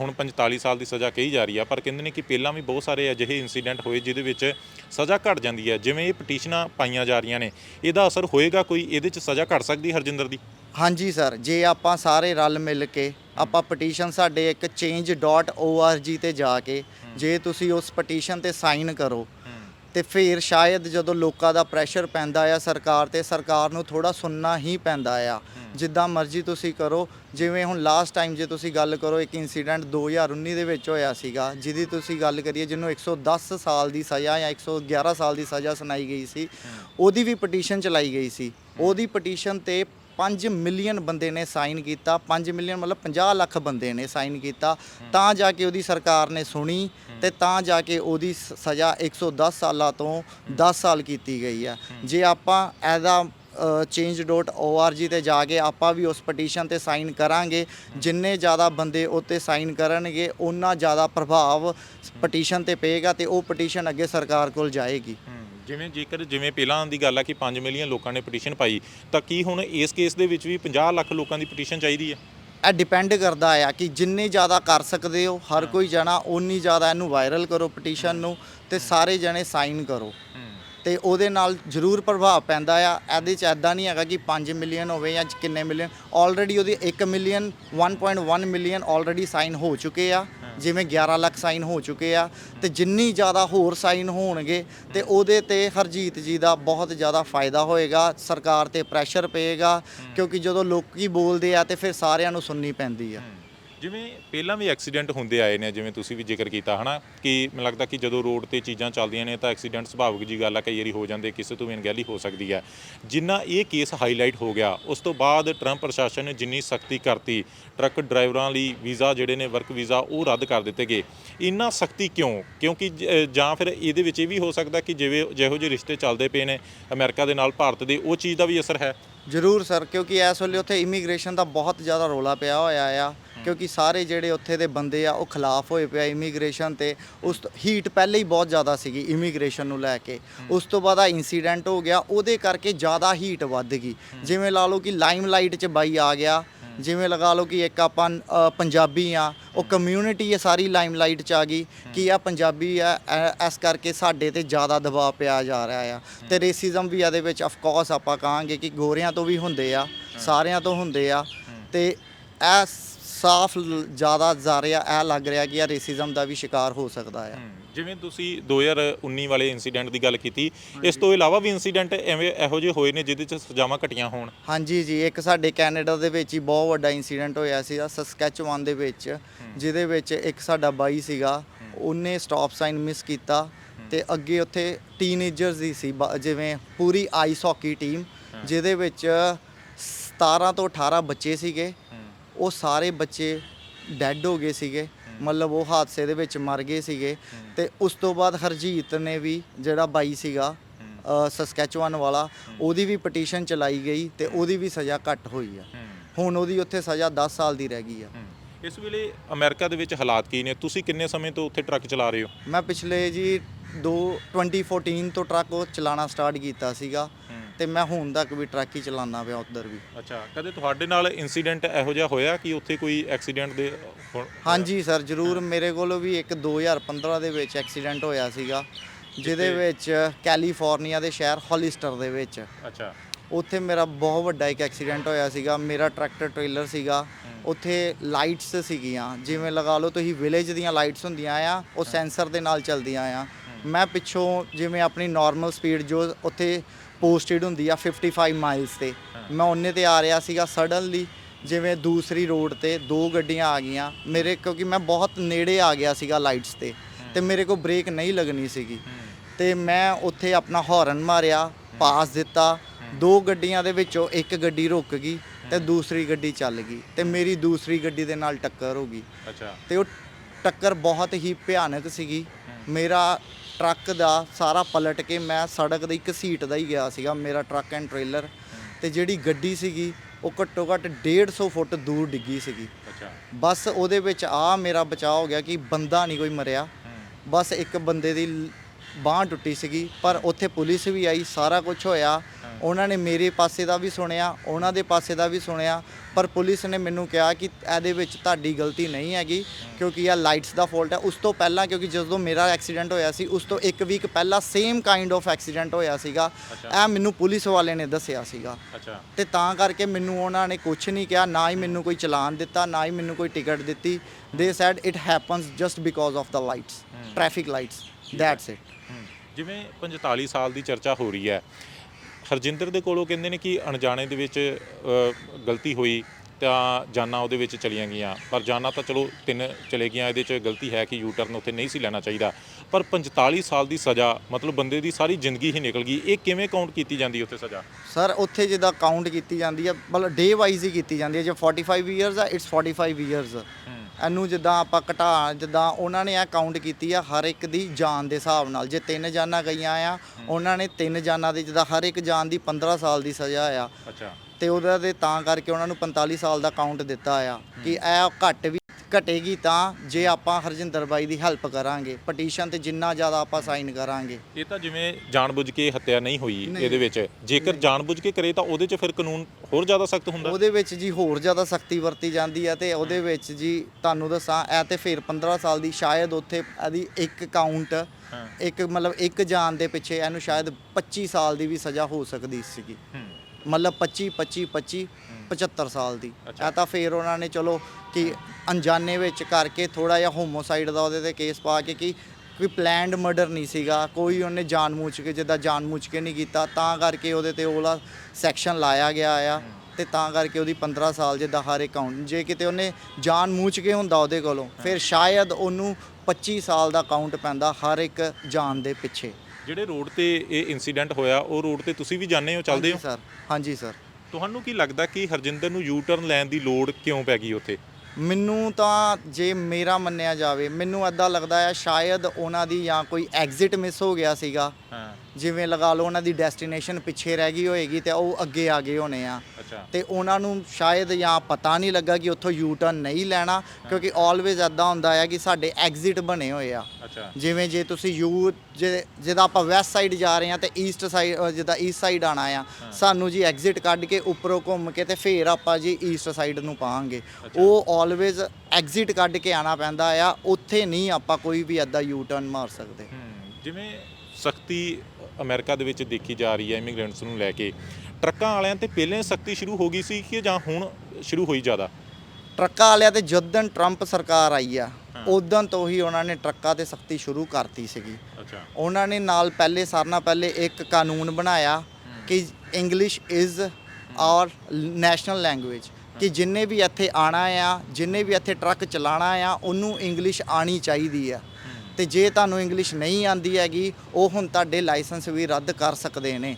ਹੁਣ 45 ਸਾਲ ਦੀ ਸਜ਼ਾ ਕਹੀ ਜਾ ਰਹੀ ਆ ਪਰ ਕਹਿੰਦੇ ਨੇ ਕਿ ਪਹਿਲਾਂ ਵੀ ਬਹੁਤ ਸਾਰੇ ਅਜਿਹੇ ਇਨਸੀਡੈਂਟ ਹੋਏ ਜਿਹਦੇ ਵਿੱਚ ਸਜ਼ਾ ਘਟ ਜਾਂਦੀ ਹੈ ਜਿਵੇਂ ਇਹ ਪਟੀਸ਼ਨਾਂ ਪਾਈਆਂ ਜਾ ਰਹੀਆਂ ਨੇ ਇਹਦਾ ਅਸਰ ਹੋਏਗਾ ਕੋਈ ਇਹਦੇ 'ਚ ਸਜ਼ਾ ਘਟ ਸਕਦੀ ਹਰਜਿੰਦਰ ਦੀ? ਹਾਂਜੀ ਸਰ ਜੇ ਆਪਾਂ ਸਾਰੇ ਰਲ ਮਿਲ ਕੇ ਆਪਾਂ ਪਟੀਸ਼ਨ ਸਾਡੇ ਇੱਕ change.org ਤੇ ਜਾ ਕੇ ਜੇ ਤੁਸੀਂ ਉਸ ਪਟੀਸ਼ਨ ਤੇ ਸਾਈਨ ਕਰੋ ਤੇ ਫਿਰ ਸ਼ਾਇਦ ਜਦੋਂ ਲੋਕਾਂ ਦਾ ਪ੍ਰੈਸ਼ਰ ਪੈਂਦਾ ਆ ਸਰਕਾਰ ਤੇ ਸਰਕਾਰ ਨੂੰ ਥੋੜਾ ਸੁਣਨਾ ਹੀ ਪੈਂਦਾ ਆ। ਜਿੱਦਾਂ ਮਰਜ਼ੀ ਤੁਸੀਂ ਕਰੋ ਜਿਵੇਂ ਹੁਣ ਲਾਸਟ ਟਾਈਮ ਜੇ ਤੁਸੀਂ ਗੱਲ ਕਰੋ ਇੱਕ ਇਨਸੀਡੈਂਟ 2019 ਦੇ ਵਿੱਚ ਹੋਇਆ ਸੀਗਾ ਜਿਹਦੀ ਤੁਸੀਂ ਗੱਲ ਕਰੀਏ ਜਿਹਨੂੰ 110 ਸਾਲ ਦੀ ਸਜ਼ਾ ਜਾਂ 111 ਸਾਲ ਦੀ ਸਜ਼ਾ ਸੁਣਾਈ ਗਈ ਸੀ ਉਹਦੀ ਵੀ ਪਟੀਸ਼ਨ ਚਲਾਈ ਗਈ ਸੀ। ਉਹਦੀ ਪਟੀਸ਼ਨ ਤੇ 5 ਮਿਲੀਅਨ ਬੰਦੇ ਨੇ ਸਾਈਨ ਕੀਤਾ 5 ਮਿਲੀਅਨ ਮਤਲਬ 50 ਲੱਖ ਬੰਦੇ ਨੇ ਸਾਈਨ ਕੀਤਾ। ਤਾਂ ਜਾ ਕੇ ਉਹਦੀ ਸਰਕਾਰ ਨੇ ਸੁਣੀ ਤੇ ਤਾਂ ਜਾ ਕੇ ਉਹਦੀ ਸ- ਸਜ਼ਾ 110 ਸਾਲਾਂ ਤੋਂ 10 ਸਾਲ ਕੀਤੀ ਗਈ ਆ। ਜੇ ਆਪਾਂ ਐਦਾ change.org ਤੇ ਜਾ ਕੇ ਆਪਾਂ ਵੀ ਉਸ ਪਟੀਸ਼ਨ ਤੇ ਸਾਈਨ ਕਰਾਂਗੇ ਜਿੰਨੇ ਜ਼ਿਆਦਾ ਬੰਦੇ ਉੱਤੇ ਸਾਈਨ ਕਰਨਗੇ ਉਹਨਾਂ ਜ਼ਿਆਦਾ ਪ੍ਰਭਾਵ ਪਟੀਸ਼ਨ ਤੇ ਪਏਗਾ ਤੇ ਉਹ ਪਟੀਸ਼ਨ ਅੱਗੇ ਸਰਕਾਰ ਕੋਲ ਜਾਏਗੀ। ਜਿਵੇਂ ਜੇਕਰ ਜਿਵੇਂ ਪਹਿਲਾਂ ਦੀ ਗੱਲ ਆ ਕਿ 5 ਮਿਲੀਅਨ ਲੋਕਾਂ ਨੇ ਪਟੀਸ਼ਨ ਪਾਈ ਤਾਂ ਕੀ ਹੁਣ ਇਸ ਕੇਸ ਦੇ ਵਿੱਚ ਵੀ 50 ਲੱਖ ਲੋਕਾਂ ਦੀ ਪਟੀਸ਼ਨ ਚਾਹੀਦੀ ਹੈ ਇਹ ਡਿਪੈਂਡ ਕਰਦਾ ਆ ਕਿ ਜਿੰਨੇ ਜ਼ਿਆਦਾ ਕਰ ਸਕਦੇ ਹੋ, ਹਰ ਕੋਈ ਜਣਾ, ਓਨੀ ਜ਼ਿਆਦਾ ਇਹਨੂੰ ਵਾਇਰਲ ਕਰੋ ਪਟੀਸ਼ਨ ਨੂੰ ਤੇ ਸਾਰੇ ਜਣੇ ਸਾਈਨ ਕਰੋ। ਤੇ ਉਹਦੇ ਨਾਲ ਜ਼ਰੂਰ ਪ੍ਰਭਾਵ ਪੈਂਦਾ ਆ। ਇਹਦੇ ਚ ਐਦਾਂ ਨਹੀਂ ਹੈਗਾ ਕਿ 5 ਮਿਲੀਅਨ ਹੋਵੇ ਜਾਂ ਕਿੰਨੇ ਮਿਲੀਅਨ ਆਲਰੇਡੀ ਉਹਦੀ 1 ਮਿਲੀਅਨ 1.1 ਮਿਲੀਅਨ ਆਲਰੇਡੀ ਸਾਈਨ ਹੋ ਚੁੱਕੇ ਆ। ਜਿਵੇਂ 11 ਲੱਖ ਸਾਈਨ ਹੋ ਚੁੱਕੇ ਆ ਤੇ ਜਿੰਨੀ ਜ਼ਿਆਦਾ ਹੋਰ ਸਾਈਨ ਹੋਣਗੇ ਤੇ ਉਹਦੇ ਤੇ ਹਰਜੀਤ ਜੀ ਦਾ ਬਹੁਤ ਜ਼ਿਆਦਾ ਫਾਇਦਾ ਹੋਏਗਾ, ਸਰਕਾਰ ਤੇ ਪ੍ਰੈਸ਼ਰ ਪਏਗਾ, ਕਿਉਂਕਿ ਜਦੋਂ ਲੋਕੀ ਬੋਲਦੇ ਆ ਤੇ ਫਿਰ ਸਾਰਿਆਂ ਨੂੰ ਸੁਣਨੀ ਪੈਂਦੀ ਆ। ਜਿਵੇਂ ਪਹਿਲਾਂ ਵੀ ਐਕਸੀਡੈਂਟ ਹੁੰਦੇ ਆਏ ਨੇ, ਜਿਵੇਂ ਤੁਸੀਂ ਵੀ ਜ਼ਿਕਰ ਕੀਤਾ, ਹਨਾ, ਕਿ ਮੈਨੂੰ ਲੱਗਦਾ ਕਿ ਜਦੋਂ ਰੋਡ ਤੇ ਚੀਜ਼ਾਂ ਚੱਲਦੀਆਂ ਨੇ ਤਾਂ ਐਕਸੀਡੈਂਟ ਸੁਭਾਵਿਕ ਜੀ ਗੱਲ ਆ, ਕਈ ਵਾਰੀ ਹੋ ਜਾਂਦੇ, ਕਿਸੇ ਤੋਂ ਵੀ ਅਣਗਹਿਲੀ ਹੋ ਸਕਦੀ ਹੈ ਜਿੰਨਾ ਇਹ ਕੇਸ ਹਾਈਲਾਈਟ ਹੋ ਗਿਆ, ਉਸ ਤੋਂ ਬਾਅਦ ਟਰੰਪ ਪ੍ਰਸ਼ਾਸਨ ਨੇ ਜਿੰਨੀ ਸਖਤੀ ਕਰਤੀ, ਟਰੱਕ ਡਰਾਈਵਰਾਂ ਲਈ ਵੀਜ਼ਾ ਜਿਹੜੇ ਨੇ ਵਰਕ ਵੀਜ਼ਾ, ਉਹ ਰੱਦ ਕਰ ਦਿੱਤੇ ਗਏ। ਇੰਨਾ ਸਖਤੀ ਕਿਉਂ? ਕਿਉਂਕਿ ਜ- ਜਾਂ ਫਿਰ ਇਹਦੇ ਵਿੱਚ ਇਹ ਵੀ ਹੋ ਸਕਦਾ ਕਿ ਜਿਵੇਂ ਜਿਹੋ ਜਿਹੇ ਰਿਸ਼ਤੇ ਚੱਲਦੇ ਪਏ ਨੇ, ਅਮਰੀਕਾ ਦੇ ਨਾਲ ਭਾਰਤ ਦੇ, ਉਹ ਚੀਜ਼ ਦਾ ਵੀ ਅਸਰ ਹੈ। ਜ਼ਰੂਰ ਸਰ ਕਿਉਂਕਿ ਇਸ ਵੇਲੇ ਉੱਥੇ ਇਮੀਗ੍ਰੇਸ਼ਨ ਦਾ ਬਹੁਤ ਜ਼ਿਆਦਾ ਰੋਲਾ ਪਿਆ ਹੋਇਆ ਆ। ਕਿਉਂਕਿ ਸਾਰੇ ਜਿਹੜੇ ਉੱਥੇ ਦੇ ਬੰਦੇ ਆ ਉਹ ਖਿਲਾਫ ਹੋਏ ਪਿਆ ਇਮੀਗ੍ਰੇਸ਼ਨ ਤੇ। ਉਸ ਹੀਟ ਪਹਿਲੇ ਹੀ ਬਹੁਤ ਜ਼ਿਆਦਾ ਸੀਗੀ ਇਮੀਗ੍ਰੇਸ਼ਨ ਨੂੰ ਲੈ ਕੇ। ਉਸ ਤੋਂ ਬਾਅਦ ਆ ਇਨਸੀਡੈਂਟ ਹੋ ਗਿਆ ਉਹਦੇ ਕਰਕੇ ਜ਼ਿਆਦਾ ਹੀਟ ਵੱਧ ਗਈ। ਜਿਵੇਂ ਲਾ ਲਓ ਕਿ ਲਾਈਮਲਾਈਟ 'ਚ ਬਾਈ ਆ ਗਿਆ ਜਿਵੇਂ ਲਗਾ ਲਓ ਕਿ ਇੱਕ ਆਪਾਂ ਅ, ਪੰਜਾਬੀ ਆ ਉਹ ਕਮਿਊਨਿਟੀ ਇਹ ਸਾਰੀ ਲਾਈਮਲਾਈਟ 'ਚ ਆ ਗਈ ਕਿ ਆ ਪੰਜਾਬੀ ਆ ਐ- ਇਸ ਕਰਕੇ ਸਾਡੇ ਤੇ ਜ਼ਿਆਦਾ ਦਬਾਅ ਪਿਆ ਜਾ ਰਿਹਾ ਆ। ਤੇ ਰੇਸਿਜ਼ਮ ਵੀ ਇਹਦੇ ਵਿੱਚ ਆਫ ਕੋਰਸ ਆਪਾਂ ਕਹਾਂਗੇ ਕਿ ਗੋਰਿਆਂ ਤੋਂ ਵੀ ਹੁੰਦੇ ਆ ਸਾਰਿਆਂ ਤੋਂ ਹੁੰਦੇ ਆ। ਤੇ ਇਹ ਸਾਫ਼ ਲ- ਜ਼ਿਆਦਾ ਜਾ ਰਿਹਾ ਇਹ ਲੱਗ ਰਿਹਾ ਕਿ ਇਹ ਰੇਸਿਜ਼ਮ ਦਾ ਵੀ ਸ਼ਿਕਾਰ ਹੋ ਸਕਦਾ ਆ। ਜਿਵੇਂ ਤੁਸੀਂ 2019 ਵਾਲੇ ਇਨਸੀਡੈਂਟ ਦੀ ਗੱਲ ਕੀਤੀ ਇਸ ਤੋਂ ਇਲਾਵਾ ਵੀ ਇਨਸੀਡੈਂਟ ਐਵੇਂ ਇਹੋ ਜਿਹੇ ਹੋਏ ਨੇ ਜਿਹਦੇ ਚ ਸਜ਼ਾਵਾਂ ਘਟੀਆਂ ਹੋਣ? ਹਾਂਜੀ ਜੀ ਇੱਕ ਸਾਡੇ ਕੈਨੇਡਾ ਦੇ ਵਿੱਚ ਹੀ ਬਹੁਤ ਵੱਡਾ ਇਨਸੀਡੈਂਟ ਹੋਇਆ ਸੀਗਾ ਸਸਕੈਚਵਾਨ ਦੇ ਵਿੱਚ ਜਿਹਦੇ ਵਿੱਚ ਇੱਕ ਸਾਡਾ ਬਾਈ ਸੀਗਾ ਉਹਨੇ ਸਟਾਪ ਸਾਈਨ ਮਿਸ ਕੀਤਾ ਤੇ ਅੱਗੇ ਉੱਥੇ ਟੀਨੇਜਰਸ ਦੀ ਸੀ ਜਿਵੇਂ ਪੂਰੀ ਆਈਸ ਹਾਕੀ ਟੀਮ ਜਿਹਦੇ ਵਿੱਚ 17 ਤੋਂ 18 ਬੱਚੇ ਸੀਗੇ ਉਹ ਸਾਰੇ ਬੱਚੇ ਡੈੱਡ ਹੋ ਗਏ ਸੀਗੇ। ਮਤਲਬ ਉਹ ਹਾਦਸੇ ਦੇ ਵਿੱਚ ਮਰ ਗਏ ਸੀਗੇ। ਤੇ ਉਸ ਤੋਂ ਬਾਅਦ ਹਰਜੀਤ ਨੇ ਵੀ ਜਿਹੜਾ ਬਾਈ ਸੀਗਾ ਅ, ਸਸਕੈਚੁਆਨ ਵਾਲਾ ਉਹਦੀ ਵੀ ਪਟੀਸ਼ਨ ਚਲਾਈ ਗਈ ਤੇ ਉਹਦੀ ਵੀ ਸਜ਼ਾ ਘੱਟ ਹੋਈ ਆ। ਹੁਣ ਉਹਦੀ ਉੱਥੇ ਸਜ਼ਾ 10 ਸਾਲ ਦੀ ਰਹਿ ਗਈ ਆ। ਇਸ ਵੇਲੇ ਅਮਰੀਕਾ ਦੇ ਵਿੱਚ ਹਾਲਾਤ ਕੀ ਨੇ? ਤੁਸੀਂ ਕਿੰਨੇ ਸਮੇਂ ਤੋਂ ਉੱਥੇ ਟਰੱਕ ਚਲਾ ਰਹੇ ਹੋ? ਮੈਂ ਪਿਛਲੇ ਜੀ 2 2014 ਤੋਂ ਟਰੱਕ ਉਹ ਚਲਾਉਣਾ ਸਟਾਰਟ ਕੀਤਾ ਸੀਗਾ। ਤੇ ਮੈਂ ਹੁਣ ਤੱਕ ਵੀ ਟਰੱਕ ਹੀ ਚਲਾਉਂਦਾ ਪਿਆ ਉੱਧਰ ਵੀ। ਅੱਛਾ ਕਦੇ ਤੁਹਾਡੇ ਨਾਲ ਇਨਸੀਡੈਂਟ ਇਹੋ ਜਿਹਾ ਹੋਇਆ ਕਿ ਉੱਥੇ ਕੋਈ ਐਕਸੀਡੈਂਟ ਦੇ ਹਾਂਜੀ ਸਰ ਜ਼ਰੂਰ ਮੇਰੇ ਕੋਲ ਵੀ ਇੱਕ 2015 ਦੇ ਵਿੱਚ ਐਕਸੀਡੈਂਟ ਹੋਇਆ ਸੀਗਾ ਜਿਹਦੇ ਵਿੱਚ ਕੈਲੀਫੋਰਨੀਆ ਦੇ ਸ਼ਹਿਰ ਹੌਲਿਸਟਰ ਦੇ ਵਿੱਚ। ਅੱਛਾ। ਉੱਥੇ ਮੇਰਾ ਬਹੁਤ ਵੱਡਾ ਇੱਕ ਐਕਸੀਡੈਂਟ ਹੋਇਆ ਸੀਗਾ ਮੇਰਾ ਟਰੈਕਟਰ ਟ੍ਰੇਲਰ ਸੀਗਾ ਉੱਥੇ ਲਾਈਟਸ ਸੀਗੀਆਂ ਜਿਵੇਂ ਲਗਾ ਲਓ ਤੁਸੀਂ ਵਿਲੇਜ ਦੀਆਂ ਲਾਈਟਸ ਹੁੰਦੀਆਂ ਆ ਉਹ ਸੈਂਸਰ ਦੇ ਨਾਲ ਚੱਲਦੀਆਂ ਆ। ਮੈਂ ਪਿੱਛੋਂ ਜਿਵੇਂ ਆਪਣੀ ਨਾਰਮਲ ਸਪੀਡ ਜੋ ਉੱਥੇ ਪੋਸਟਡ ਹੁੰਦੀ ਆ 55 ਮਾਈਲਸ ਤੇ ਮੈਂ ਉਹਨੇ ਤੇ ਆ ਰਿਹਾ ਸੀਗਾ ਸਡਨਲੀ ਜਿਵੇਂ ਦੂਸਰੀ ਰੋਡ ਤੇ ਦੋ ਗੱਡੀਆਂ ਆ ਗਈਆਂ ਮੇਰੇ ਕਿਉਂਕਿ ਮੈਂ ਬਹੁਤ ਨੇੜੇ ਆ ਗਿਆ ਸੀਗਾ ਲਾਈਟਸ ਤੇ ਤੇ ਮੇਰੇ ਕੋਲ ਬ੍ਰੇਕ ਨਹੀਂ ਲੱਗਣੀ ਸੀਗੀ। ਤੇ ਮੈਂ ਉੱਥੇ ਆਪਣਾ ਹਾਰਨ ਮਾਰਿਆ ਪਾਸ ਦਿੱਤਾ ਦੋ ਗੱਡੀਆਂ ਦੇ ਵਿੱਚੋਂ ਇੱਕ ਗੱਡੀ ਰੁਕ ਗਈ ਤੇ ਦੂਸਰੀ ਗੱਡੀ ਚੱਲ ਗਈ ਤੇ ਮੇਰੀ ਦੂਸਰੀ ਗੱਡੀ ਦੇ ਨਾਲ ਟੱਕਰ ਹੋ ਗਈ। ਅੱਛਾ। ਤੇ ਉਹ ਟੱਕਰ ਬਹੁਤ ਹੀ ਭਿਆਨਕ ਸੀਗੀ। ਮੇਰਾ ਟਰੱਕ ਦਾ ਸਾਰਾ ਪਲਟ ਕੇ ਮੈਂ ਸੜਕ ਦੀ ਇੱਕ ਸੀਟ ਦਾ ਹੀ ਗਿਆ ਸੀਗਾ ਮੇਰਾ ਟਰੱਕ ਐਂਡ ਟ੍ਰੇਲਰ। ਤੇ ਜਿਹੜੀ ਗੱਡੀ ਸੀਗੀ ਉਹ ਘੱਟੋ ਘੱਟ 150 ਫੁੱਟ ਦੂਰ ਡਿੱਗੀ ਸੀਗੀ। ਅੱਛਾ। ਬਸ ਉਹਦੇ ਵਿੱਚ ਆ ਮੇਰਾ ਬਚਾਅ ਹੋ ਗਿਆ ਕਿ ਬੰਦਾ ਨਹੀਂ ਕੋਈ ਮਰਿਆ। ਬਸ ਇੱਕ ਬੰਦੇ ਦੀ ਬਾਹ ਟੁੱਟੀ ਸੀਗੀ ਪਰ ਉੱਥੇ ਪੁਲਿਸ ਵੀ ਆਈ ਸਾਰਾ ਕੁਝ ਹੋਇਆ। ਉਹਨਾਂ ਨੇ ਮੇਰੇ ਪਾਸੇ ਦਾ ਵੀ ਸੁਣਿਆ ਉਹਨਾਂ ਦੇ ਪਾਸੇ ਦਾ ਵੀ ਸੁਣਿਆ ਪਰ ਪੁਲਿਸ ਨੇ ਮੈਨੂੰ ਕਿਹਾ ਕਿ ਇਹਦੇ ਵਿੱਚ ਤੁਹਾਡੀ ਗਲਤੀ ਨਹੀਂ ਹੈਗੀ ਕਿਉਂਕਿ ਇਹ ਲਾਈਟਸ ਦਾ ਫਾਲਟ ਹੈ। ਉਸ ਤੋਂ ਪਹਿਲਾਂ ਕਿਉਂਕਿ ਜਦੋਂ ਮੇਰਾ ਐਕਸੀਡੈਂਟ ਹੋਇਆ ਸੀ ਉਸ ਤੋਂ ਇੱਕ ਵੀਕ ਪਹਿਲਾਂ ਸੇਮ ਕਾਈਂਡ ਆਫ ਐਕਸੀਡੈਂਟ ਹੋਇਆ ਸੀਗਾ। ਇਹ ਮੈਨੂੰ ਪੁਲਿਸ ਵਾਲੇ ਨੇ ਦੱਸਿਆ ਸੀਗਾ। ਤੇ ਤਾਂ ਕਰਕੇ ਮੈਨੂੰ ਉਹਨਾਂ ਨੇ ਕੁਝ ਨਹੀਂ ਕਿਹਾ ਨਾ ਹੀ ਮੈਨੂੰ ਕੋਈ ਚਲਾਨ ਦਿੱਤਾ ਨਾ ਹੀ ਮੈਨੂੰ ਕੋਈ ਟਿਕਟ ਦਿੱਤੀ। They said it happens just because of the lights traffic lights that's it ਜਿਵੇਂ 45 ਸਾਲ ਦੀ ਚਰਚਾ ਹੋ ਰਹੀ ਹੈ ਹਰਜਿੰਦਰ ਦੇ ਕੋਲੋਂ ਕਹਿੰਦੇ ਨੇ ਕਿ ਅਣਜਾਣੇ ਦੇ ਵਿੱਚ ਅ, ਗਲਤੀ ਹੋਈ ਤਾਂ ਜਾਨਾਂ ਉਹਦੇ ਵਿੱਚ ਚਲੀਆਂ ਗਈਆਂ। ਪਰ ਜਾਨਾਂ ਤਾਂ ਚਲੋ ਤਿੰਨ ਚਲੇ ਗਈਆਂ ਇਹਦੇ 'ਚ ਗਲਤੀ ਹੈ ਕਿ ਯੂ ਟਰਨ ਉੱਥੇ ਨਹੀਂ ਸੀ ਲੈਣਾ ਚਾਹੀਦਾ। ਪਰ 45 ਸਾਲ ਦੀ ਸਜ਼ਾ ਮਤਲਬ ਬੰਦੇ ਦੀ ਸਾਰੀ ਜ਼ਿੰਦਗੀ ਹੀ ਨਿਕਲ ਗਈ। ਇਹ ਕਿਵੇਂ ਕਾਊਂਟ ਕੀਤੀ ਜਾਂਦੀ ਉੱਥੇ ਸਜ਼ਾ? ਸਰ ਉੱਥੇ ਜਿੱਦਾਂ ਕਾਊਂਟ ਕੀਤੀ ਜਾਂਦੀ ਹੈ ਮਤਲਬ ਡੇ ਵਾਈਜ਼ ਹੀ ਕੀਤੀ ਜਾਂਦੀ ਹੈ। ਜੇ 45 ਇਅਰਸ ਆ ਇਟਸ 45 ਇਅਰਸ ਇਹਨੂੰ ਜਿੱਦਾਂ ਆਪਾਂ ਘਟਾ ਜਿੱਦਾਂ ਉਹਨਾਂ ਨੇ ਇਹ ਕਾਊਂਟ ਕੀਤੀ ਆ ਹਰ ਇੱਕ ਦੀ ਜਾਨ ਦੇ ਹਿਸਾਬ ਨਾਲ। ਜੇ ਤਿੰਨ ਜਾਨਾਂ ਗਈਆਂ ਆ ਉਹਨਾਂ ਨੇ ਤਿੰਨ ਜਾਨਾਂ ਦੇ ਜਿੱਦਾਂ ਹਰ ਇੱਕ ਜਾਨ ਦੀ 15 ਸਾਲ ਦੀ ਸਜ਼ਾ ਆ। ਅੱਛਾ। ਤੇ ਉਹਦਾ ਦੇ ਤਾਂ ਕਰਕੇ ਉਹਨਾਂ ਨੂੰ 45 ਸਾਲ ਦਾ ਕਾਊਂਟ ਦਿੱਤਾ ਆ ਕਿ ਇਹ ਘੱਟ ਵੀ ਘਟੇਗੀ ਤਾਂ ਜੇ ਆਪਾਂ ਹਰਜਿੰਦਰ ਬਾਈ ਦੀ ਹੈਲਪ ਕਰਾਂਗੇ ਪਟੀਸ਼ਨ ਤੇ ਜਿੰਨਾ ਜ਼ਿਆਦਾ ਆਪਾਂ ਸਾਈਨ ਕਰਾਂਗੇ। ਇਹ ਤਾਂ ਜਿਵੇਂ ਜਾਣਬੁੱਝ ਕੇ ਹੱਤਿਆ ਨਹੀਂ ਹੋਈ ਇਹਦੇ ਵਿੱਚ। ਜੇਕਰ ਜਾਣਬੁੱਝ ਕੇ ਕਰੇ ਤਾਂ ਉਹਦੇ 'ਚ ਫਿਰ ਕਾਨੂੰਨ ਹੋਰ ਜ਼ਿਆਦਾ ਸਖਤ ਹੁੰਦਾ। ਉਹਦੇ ਵਿੱਚ ਜੀ ਹੋਰ ਜ਼ਿਆਦਾ ਸਖਤੀ ਵਰਤੀ ਜਾਂਦੀ ਹੈ ਤੇ ਉਹਦੇ ਵਿੱਚ ਜੀ ਤੁਹਾਨੂੰ ਦੱਸਾਂ ਇਹ ਤੇ ਫਿਰ 15 ਸਾਲ ਦੀ ਸ਼ਾਇਦ ਉੱਥੇ ਇਹਦੀ ਇੱਕ ਕਾਊਂਟ। ਇੱਕ ਮਤਲਬ ਇੱਕ ਜਾਨ ਦੇ ਪਿੱਛੇ ਇਹਨੂੰ ਸ਼ਾਇਦ 25 ਸਾਲ ਦੀ ਵੀ ਸਜ਼ਾ ਹੋ ਸਕਦੀ ਸੀਗੀ। ਮਤਲਬ 25 25 25 75 ਸਾਲ ਦੀ। ਇਹ ਤਾਂ ਫਿਰ ਉਹਨਾਂ ਨੇ ਚਲੋ ਕਿ ਅਣਜਾਣੇ ਵਿੱਚ ਕਰਕੇ ਥੋੜਾ ਜਿਹਾ ਹੋਮੋਸਾਈਡ ਦਾ ਉਹਦੇ ਤੇ ਕੇਸ ਪਾ ਕੇ ਕਿ ਕੋਈ ਪਲੈਨਡ ਮਰਡਰ ਨਹੀਂ ਸੀਗਾ ਕੋਈ ਉਹਨੇ ਜਾਣਬੁੱਝ ਕੇ ਜਿੱਦਾਂ ਜਾਣਬੁੱਝ ਕੇ ਨਹੀਂ ਕੀਤਾ ਤਾਂ ਕਰਕੇ ਉਹਦੇ ਤੇ ਉਹਲਾ ਸੈਕਸ਼ਨ ਲਾਇਆ ਗਿਆ ਆ ਤੇ ਤਾਂ ਕਰਕੇ ਉਹਦੀ 15 ਸਾਲ ਜਿੱਦਾਂ ਹਰ ਇੱਕ ਕਾਊਂਟ ਜੇ ਕਿਤੇ ਉਹਨੇ ਜਾਣਬੁੱਝ ਕੇ ਹੁੰਦਾ ਉਹਦੇ ਕੋਲੋਂ ਫਿਰ ਸ਼ਾਇਦ ਉਹਨੂੰ 25 ਸਾਲ ਦਾ ਕਾਊਂਟ ਪੈਂਦਾ ਹਰ ਇੱਕ ਜਾਨ ਦੇ ਪਿੱਛੇ। ਜਿਹੜੇ ਰੋਡ ਤੇ ਇਹ ਇਨਸੀਡੈਂਟ ਹੋਇਆ ਉਹ ਰੋਡ ਤੇ ਤੁਸੀਂ ਵੀ ਜਾਂਦੇ ਹੋ ਚੱਲਦੇ ਹੋ? ਸਰ ਹਾਂਜੀ ਸਰ ਤੁਹਾਨੂੰ ਕੀ ਲੱਗਦਾ ਕਿ ਹਰਜਿੰਦਰ ਨੂੰ ਯੂ ਟਰਨ ਲੈਣ ਦੀ ਲੋੜ ਕਿਉਂ ਪੈ ਗਈ ਉੱਥੇ? ਮੈਨੂੰ ਤਾਂ ਜੇ ਮੇਰਾ ਮੰਨਿਆ ਜਾਵੇ, ਮੈਨੂੰ ਅੱਦਾ ਲੱਗਦਾ ਹੈ ਸ਼ਾਇਦ ਉਹਨਾਂ ਦੀ ਜਾਂ ਕੋਈ ਐਗਜ਼ਿਟ ਮਿਸ ਹੋ ਗਿਆ ਸੀਗਾ। ਹਾਂ। ਜਿਵੇਂ ਲਗਾ ਲਓ ਉਹਨਾਂ ਦੀ ਡੈਸਟੀਨੇਸ਼ਨ ਪਿੱਛੇ ਰਹਿ ਗਈ ਹੋਏਗੀ ਤੇ ਉਹ ਅੱਗੇ ਆ ਗਏ ਹੋਣੇ ਆ। ਅੱਛਾ। ਤੇ ਉਹਨਾਂ ਨੂੰ ਸ਼ਾਇਦ ਜਾਂ ਪਤਾ ਨਹੀਂ ਲੱਗਾ ਕਿ ਉੱਥੋਂ ਯੂ ਟਰਨ ਨਹੀਂ ਲੈਣਾ ਕਿਉਂਕਿ ਆਲਵੇਜ਼ ਐਦਾਂ ਹੁੰਦਾ ਆ ਕਿ ਸਾਡੇ ਐਗਜ਼ਿਟ ਬਣੇ ਹੋਏ ਆ। ਅੱਛਾ। ਜਿਵੇਂ ਜੇ ਤੁਸੀਂ ਯੂ ਜਿਹਦਾ ਆਪਾਂ ਵੈਸਟ ਸਾਈਡ ਜਾ ਰਹੇ ਆ ਤੇ ਈਸਟ ਸਾਈਡ ਜਿੱਦਾਂ ਈਸਟ ਸਾਈਡ ਆਣਾ ਆ ਸਾਨੂੰ ਜੀ ਐਗਜ਼ਿਟ ਕੱਢ ਕੇ ਉੱਪਰੋਂ ਘੁੰਮ ਕੇ ਤੇ ਫੇਰ ਆਪਾਂ ਜੀ ਈਸਟ ਸਾਈਡ ਨੂੰ ਪਾਵਾਂਗੇ। ਉਹ ਆਲਵੇਜ਼ ਐਗਜ਼ਿਟ ਕੱਢ ਕੇ ਆਣਾ ਪੈਂਦਾ ਆ ਉੱਥੇ ਨਹੀਂ ਆਪਾਂ ਕੋਈ ਵੀ ਐਦਾਂ ਯੂ ਟਰਨ ਮਾਰ ਸਕਦੇ। ਜਿਵੇਂ ਸਖਤੀ ਅਮਰੀਕਾ ਦੇ ਵਿੱਚ ਦੇਖੀ ਜਾ ਰਹੀ ਹੈ ਇਮੀਗ੍ਰੈਂਟਸ ਨੂੰ ਲੈ ਕੇ। ਟਰੱਕਾਂ ਵਾਲਿਆਂ ਤੇ ਪਹਿਲਾਂ ਸਖਤੀ ਸ਼ੁਰੂ ਹੋ ਗਈ ਸੀ ਕਿ ਜਾਂ ਹੁਣ ਸ਼ੁਰੂ ਹੋਈ ਜ਼ਿਆਦਾ? ਟਰੱਕਾਂ ਵਾਲਿਆਂ ਤੇ ਜਦੋਂ ਟਰੰਪ ਸਰਕਾਰ ਆਈ ਆ ਉਦੋਂ ਤੋਂ ਹੀ ਉਹਨਾਂ ਨੇ ਟਰੱਕਾਂ ਤੇ ਸਖਤੀ ਸ਼ੁਰੂ ਕਰਤੀ ਸੀਗੀ। ਅੱਛਾ। ਉਹਨਾਂ ਨੇ ਨਾਲ ਪਹਿਲੇ ਸਾਰਿਆਂ ਨਾਲ ਪਹਿਲੇ ਇੱਕ ਕਾਨੂੰਨ ਬਣਾਇਆ ਕਿ English is our national language ਕਿ ਜਿੰਨੇ ਵੀ ਇੱਥੇ ਆਣਾ ਆ ਜਿੰਨੇ ਵੀ ਇੱਥੇ ਟਰੱਕ ਚਲਾਣਾ ਆ ਉਹਨੂੰ ਇੰਗਲਿਸ਼ ਆਣੀ ਚਾਹੀਦੀ ਆ। ਤੇ ਜੇ ਤੁਹਾਨੂੰ ਇੰਗਲਿਸ਼ ਨਹੀਂ ਆਂਦੀ ਹੈਗੀ, ਉਹ ਹੁਣ ਤੁਹਾਡੇ ਲਾਇਸੈਂਸ ਵੀ ਰੱਦ ਕਰ ਸਕਦੇ ਨੇ।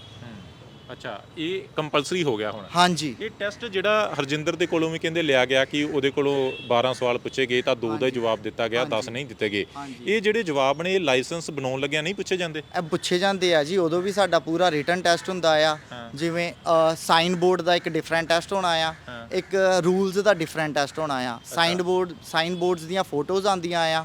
ਅੱਛਾ ਇਹ ਕੰਪਲਸਰੀ ਹੋ ਗਿਆ ਹੁਣ? ਹਾਂਜੀ। ਇਹ ਟੈਸਟ ਜਿਹੜਾ ਹਰਜਿੰਦਰ ਦੇ ਕੋਲੋਂ ਵੀ ਕਹਿੰਦੇ ਲਿਆ ਗਿਆ ਕਿ ਉਹਦੇ ਕੋਲੋਂ 12 ਸਵਾਲ ਪੁੱਛੇ ਗਏ ਤਾਂ ਦੋ ਦਾ ਹੀ ਜਵਾਬ ਦਿੱਤਾ ਗਿਆ 10 ਨਹੀਂ ਦਿੱਤੇ ਗਏ। ਇਹ ਜਿਹੜੇ ਜਵਾਬ ਨੇ ਇਹ ਲਾਇਸੈਂਸ ਬਣਾਉਣ ਲੱਗਿਆ ਨਹੀਂ ਪੁੱਛੇ ਜਾਂਦੇ? ਇਹ ਪੁੱਛੇ ਜਾਂਦੇ ਆ ਜੀ ਉਦੋਂ ਵੀ ਸਾਡਾ ਪੂਰਾ ਰਿਟਨ ਟੈਸਟ ਹੁੰਦਾ ਆ। ਜਿਵੇਂ ਸਾਈਨ ਬੋਰਡ ਦਾ ਇੱਕ ਡਿਫਰੈਂਟ ਟੈਸਟ ਹੋਣਾ ਆ। ਇੱਕ ਰੂਲਸ ਦਾ ਡਿਫਰੈਂਟ ਟੈਸਟ ਹੋਣਾ ਆ। ਸਾਈਨ ਬੋਰਡ ਸਾਈਨ ਬੋਰਡਸ ਦੀਆਂ ਫੋਟੋਜ਼ ਆਉਂਦੀਆਂ ਆ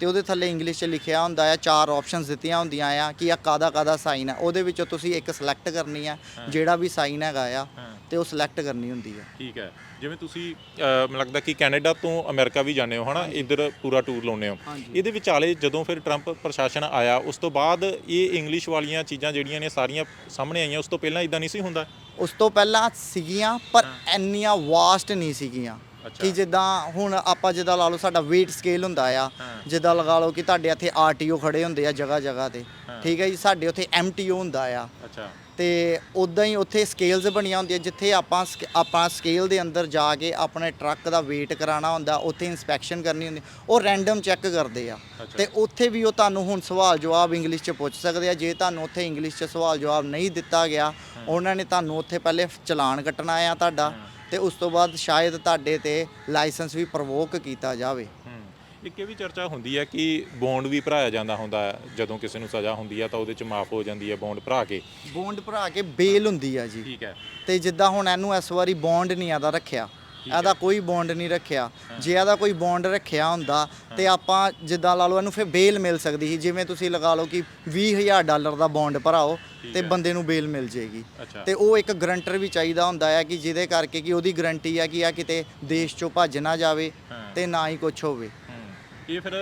ਤੇ ਉਹਦੇ ਥੱਲੇ ਇੰਗਲਿਸ਼ 'ਚ ਲਿਖਿਆ ਹੁੰਦਾ ਆ ਚਾਰ ਆਪਸ਼ਨਸ ਦਿੱਤੀਆਂ ਹੁੰਦੀਆਂ ਆ ਕਿ ਆ ਕਾਦਾ ਕਾਦਾ ਸਾਈਨ ਆ। ਉਹਦੇ ਵਿੱਚੋਂ ਤੁਸੀਂ ਇੱਕ ਸਿਲੈਕਟ ਕਰਨੀ ਆ ਜਿਹੜਾ ਵੀ ਸਾਈਨ ਹੈਗਾ ਆ ਤੇ ਉਹ ਸਿਲੈਕਟ ਕਰਨੀ ਹੁੰਦੀ ਆ। ਠੀਕ ਹੈ। ਜਿਵੇਂ ਤੁਸੀਂ ਅਹ, ਮੈਨੂੰ ਲੱਗਦਾ ਕਿ ਕੈਨੇਡਾ ਤੋਂ ਅਮਰੀਕਾ ਵੀ ਜਾਂਦੇ ਹੋ ਹਨਾ? ਇੱਧਰ ਪੂਰਾ ਟੂਰ ਲਾਉਂਦੇ ਹੋ। ਇਹਦੇ ਵਿਚਾਲੇ ਜਦੋਂ ਫਿਰ ਟਰੰਪ ਪ੍ਰਸ਼ਾਸਨ ਆਇਆ ਉਸ ਤੋਂ ਬਾਅਦ ਇਹ ਇੰਗਲਿਸ਼ ਵਾਲੀਆਂ ਚੀਜ਼ਾਂ ਜਿਹੜੀਆਂ ਨੇ ਸਾਰੀਆਂ ਸਾਹਮਣੇ ਆਈਆਂ ਉਸ ਤੋਂ ਪਹਿਲਾਂ ਇਦਾਂ ਨਹੀਂ ਸੀ ਹੁੰਦਾ? ਉਸ ਤੋਂ ਪਹਿਲਾਂ ਸੀਗੀਆਂ ਪਰ ਇੰਨੀਆਂ ਵਾਸਟ ਨਹੀਂ ਸੀਗੀਆਂ। ਅੱਛਾ। ਕਿ ਜਿੱਦਾਂ ਹੁਣ ਆਪਾਂ ਜਿੱਦਾਂ ਲਾ ਲਓ ਸਾਡਾ weight ਸਕੇਲ ਹੁੰਦਾ ਆ ਹਾਂ। ਜਿੱਦਾਂ ਲਗਾ ਲਓ ਕਿ ਤੁਹਾਡੇ ਇੱਥੇ ਆਰਟੀਓ ਖੜੇ ਹੁੰਦੇ ਆ ਜਗ੍ਹਾ ਜਗ੍ਹਾ ਤੇ। ਠੀਕ ਹੈ ਜੀ? ਸਾਡੇ ਉੱਥੇ ਐਮਟੀਓ ਹੁੰਦਾ ਆ। ਅੱਛਾ। ਤੇ ਉਦਾਂ ਹੀ ਉੱਥੇ ਸਕੇਲਸ ਬਣੀਆਂ ਹੁੰਦੀਆਂ ਜਿੱਥੇ ਆਪਾਂ ਸਕ- ਆਪਾਂ ਸਕੇਲ ਦੇ ਅੰਦਰ ਜਾ ਕੇ ਆਪਣੇ ਟਰੱਕ ਦਾ weight ਕਰਾਉਣਾ ਹੁੰਦਾ ਉੱਥੇ ਇਨਸਪੈਕਸ਼ਨ ਕਰਨੀ ਹੁੰਦੀ ਉਹ ਰੈਂਡਮ ਚੈੱਕ ਕਰਦੇ ਆ। ਤੇ ਉੱਥੇ ਵੀ ਉਹ ਤੁਹਾਨੂੰ ਹੁਣ ਸਵਾਲ ਜਵਾਬ ਇੰਗਲਿਸ਼ 'ਚ ਪੁੱਛ ਸਕਦੇ ਆ ਜੇ ਤੁਹਾਨੂੰ ਉੱਥੇ ਇੰਗਲਿਸ਼ 'ਚ ਸਵਾਲ ਜਵਾਬ ਨਹੀਂ ਦਿੱਤਾ ਗਿਆ ਉਹਨਾਂ ਨੇ ਤੁਹਾਨੂੰ ਉੱਥੇ ਪਹਿਲੇ ਚਲਾਨ ਕੱਟਣਾ ਆ ਤੁਹਾਡਾ ਤੇ ਉਸ ਤੋਂ ਬਾਅਦ ਸ਼ਾਇਦ ਤੁਹਾਡੇ ਤੇ ਲਾਇਸੈਂਸ ਵੀ ਪ੍ਰਵੋਕ ਕੀਤਾ ਜਾਵੇ। ਇੱਕ ਇਹ ਵੀ ਚਰਚਾ ਹੁੰਦੀ ਹੈ ਕਿ ਬੌਂਡ ਵੀ ਭਰਾਇਆ ਜਾਂਦਾ ਹੁੰਦਾ ਹੈ। ਜਦੋਂ ਕਿਸੇ ਨੂੰ ਸਜ਼ਾ ਹੁੰਦੀ ਹੈ ਤਾਂ ਉਹਦੇ ਚ ਮਾਫ ਹੋ ਜਾਂਦੀ ਹੈ ਬੌਂਡ ਭਰਾ ਕੇ। ਬੌਂਡ ਭਰਾ ਕੇ ਬੇਲ ਹੁੰਦੀ ਆ ਜੀ। ਠੀਕ ਹੈ। ਤੇ ਜਿੱਦਾਂ ਹੁਣ ਇਹਨੂੰ ਇਸ ਵਾਰੀ ਬੌਂਡ ਨਹੀਂ ਆਦਾ ਰੱਖਿਆ। ਇਹਦਾ ਕੋਈ ਬੌਂਡ ਨਹੀਂ ਰੱਖਿਆ। ਜੇ ਇਹਦਾ ਕੋਈ ਬੌਂਡ ਰੱਖਿਆ ਹੁੰਦਾ ਤੇ ਆਪਾਂ ਜਿੱਦਾਂ ਲਾ ਲਓ ਇਹਨੂੰ ਫਿਰ ਬੇਲ ਮਿਲ ਸਕਦੀ ਸੀ। ਜਿਵੇਂ ਤੁਸੀਂ ਲਗਾ ਲਓ ਕਿ 20000 ਡਾਲਰ ਦਾ ਬੌਂਡ ਭਰਾਓ ਤੇ ਬੰਦੇ ਨੂੰ ਬੇਲ ਮਿਲ ਜੇਗੀ ਤੇ ਉਹ ਇੱਕ ਗਰੰਟਰ ਵੀ ਚਾਹੀਦਾ ਹੁੰਦਾ ਹੈ ਕਿ ਜਿਹਦੇ ਕਰਕੇ ਕਿ ਉਹਦੀ ਗਰੰਟੀ ਆ ਕਿ ਆ ਕਿਤੇ ਦੇਸ਼ ਚੋਂ ਭੱਜ ਨਾ ਜਾਵੇ ਤੇ ਨਾ ਹੀ ਕੁਝ ਹੋਵੇ। ਹੂੰ ਇਹ ਫਿਰ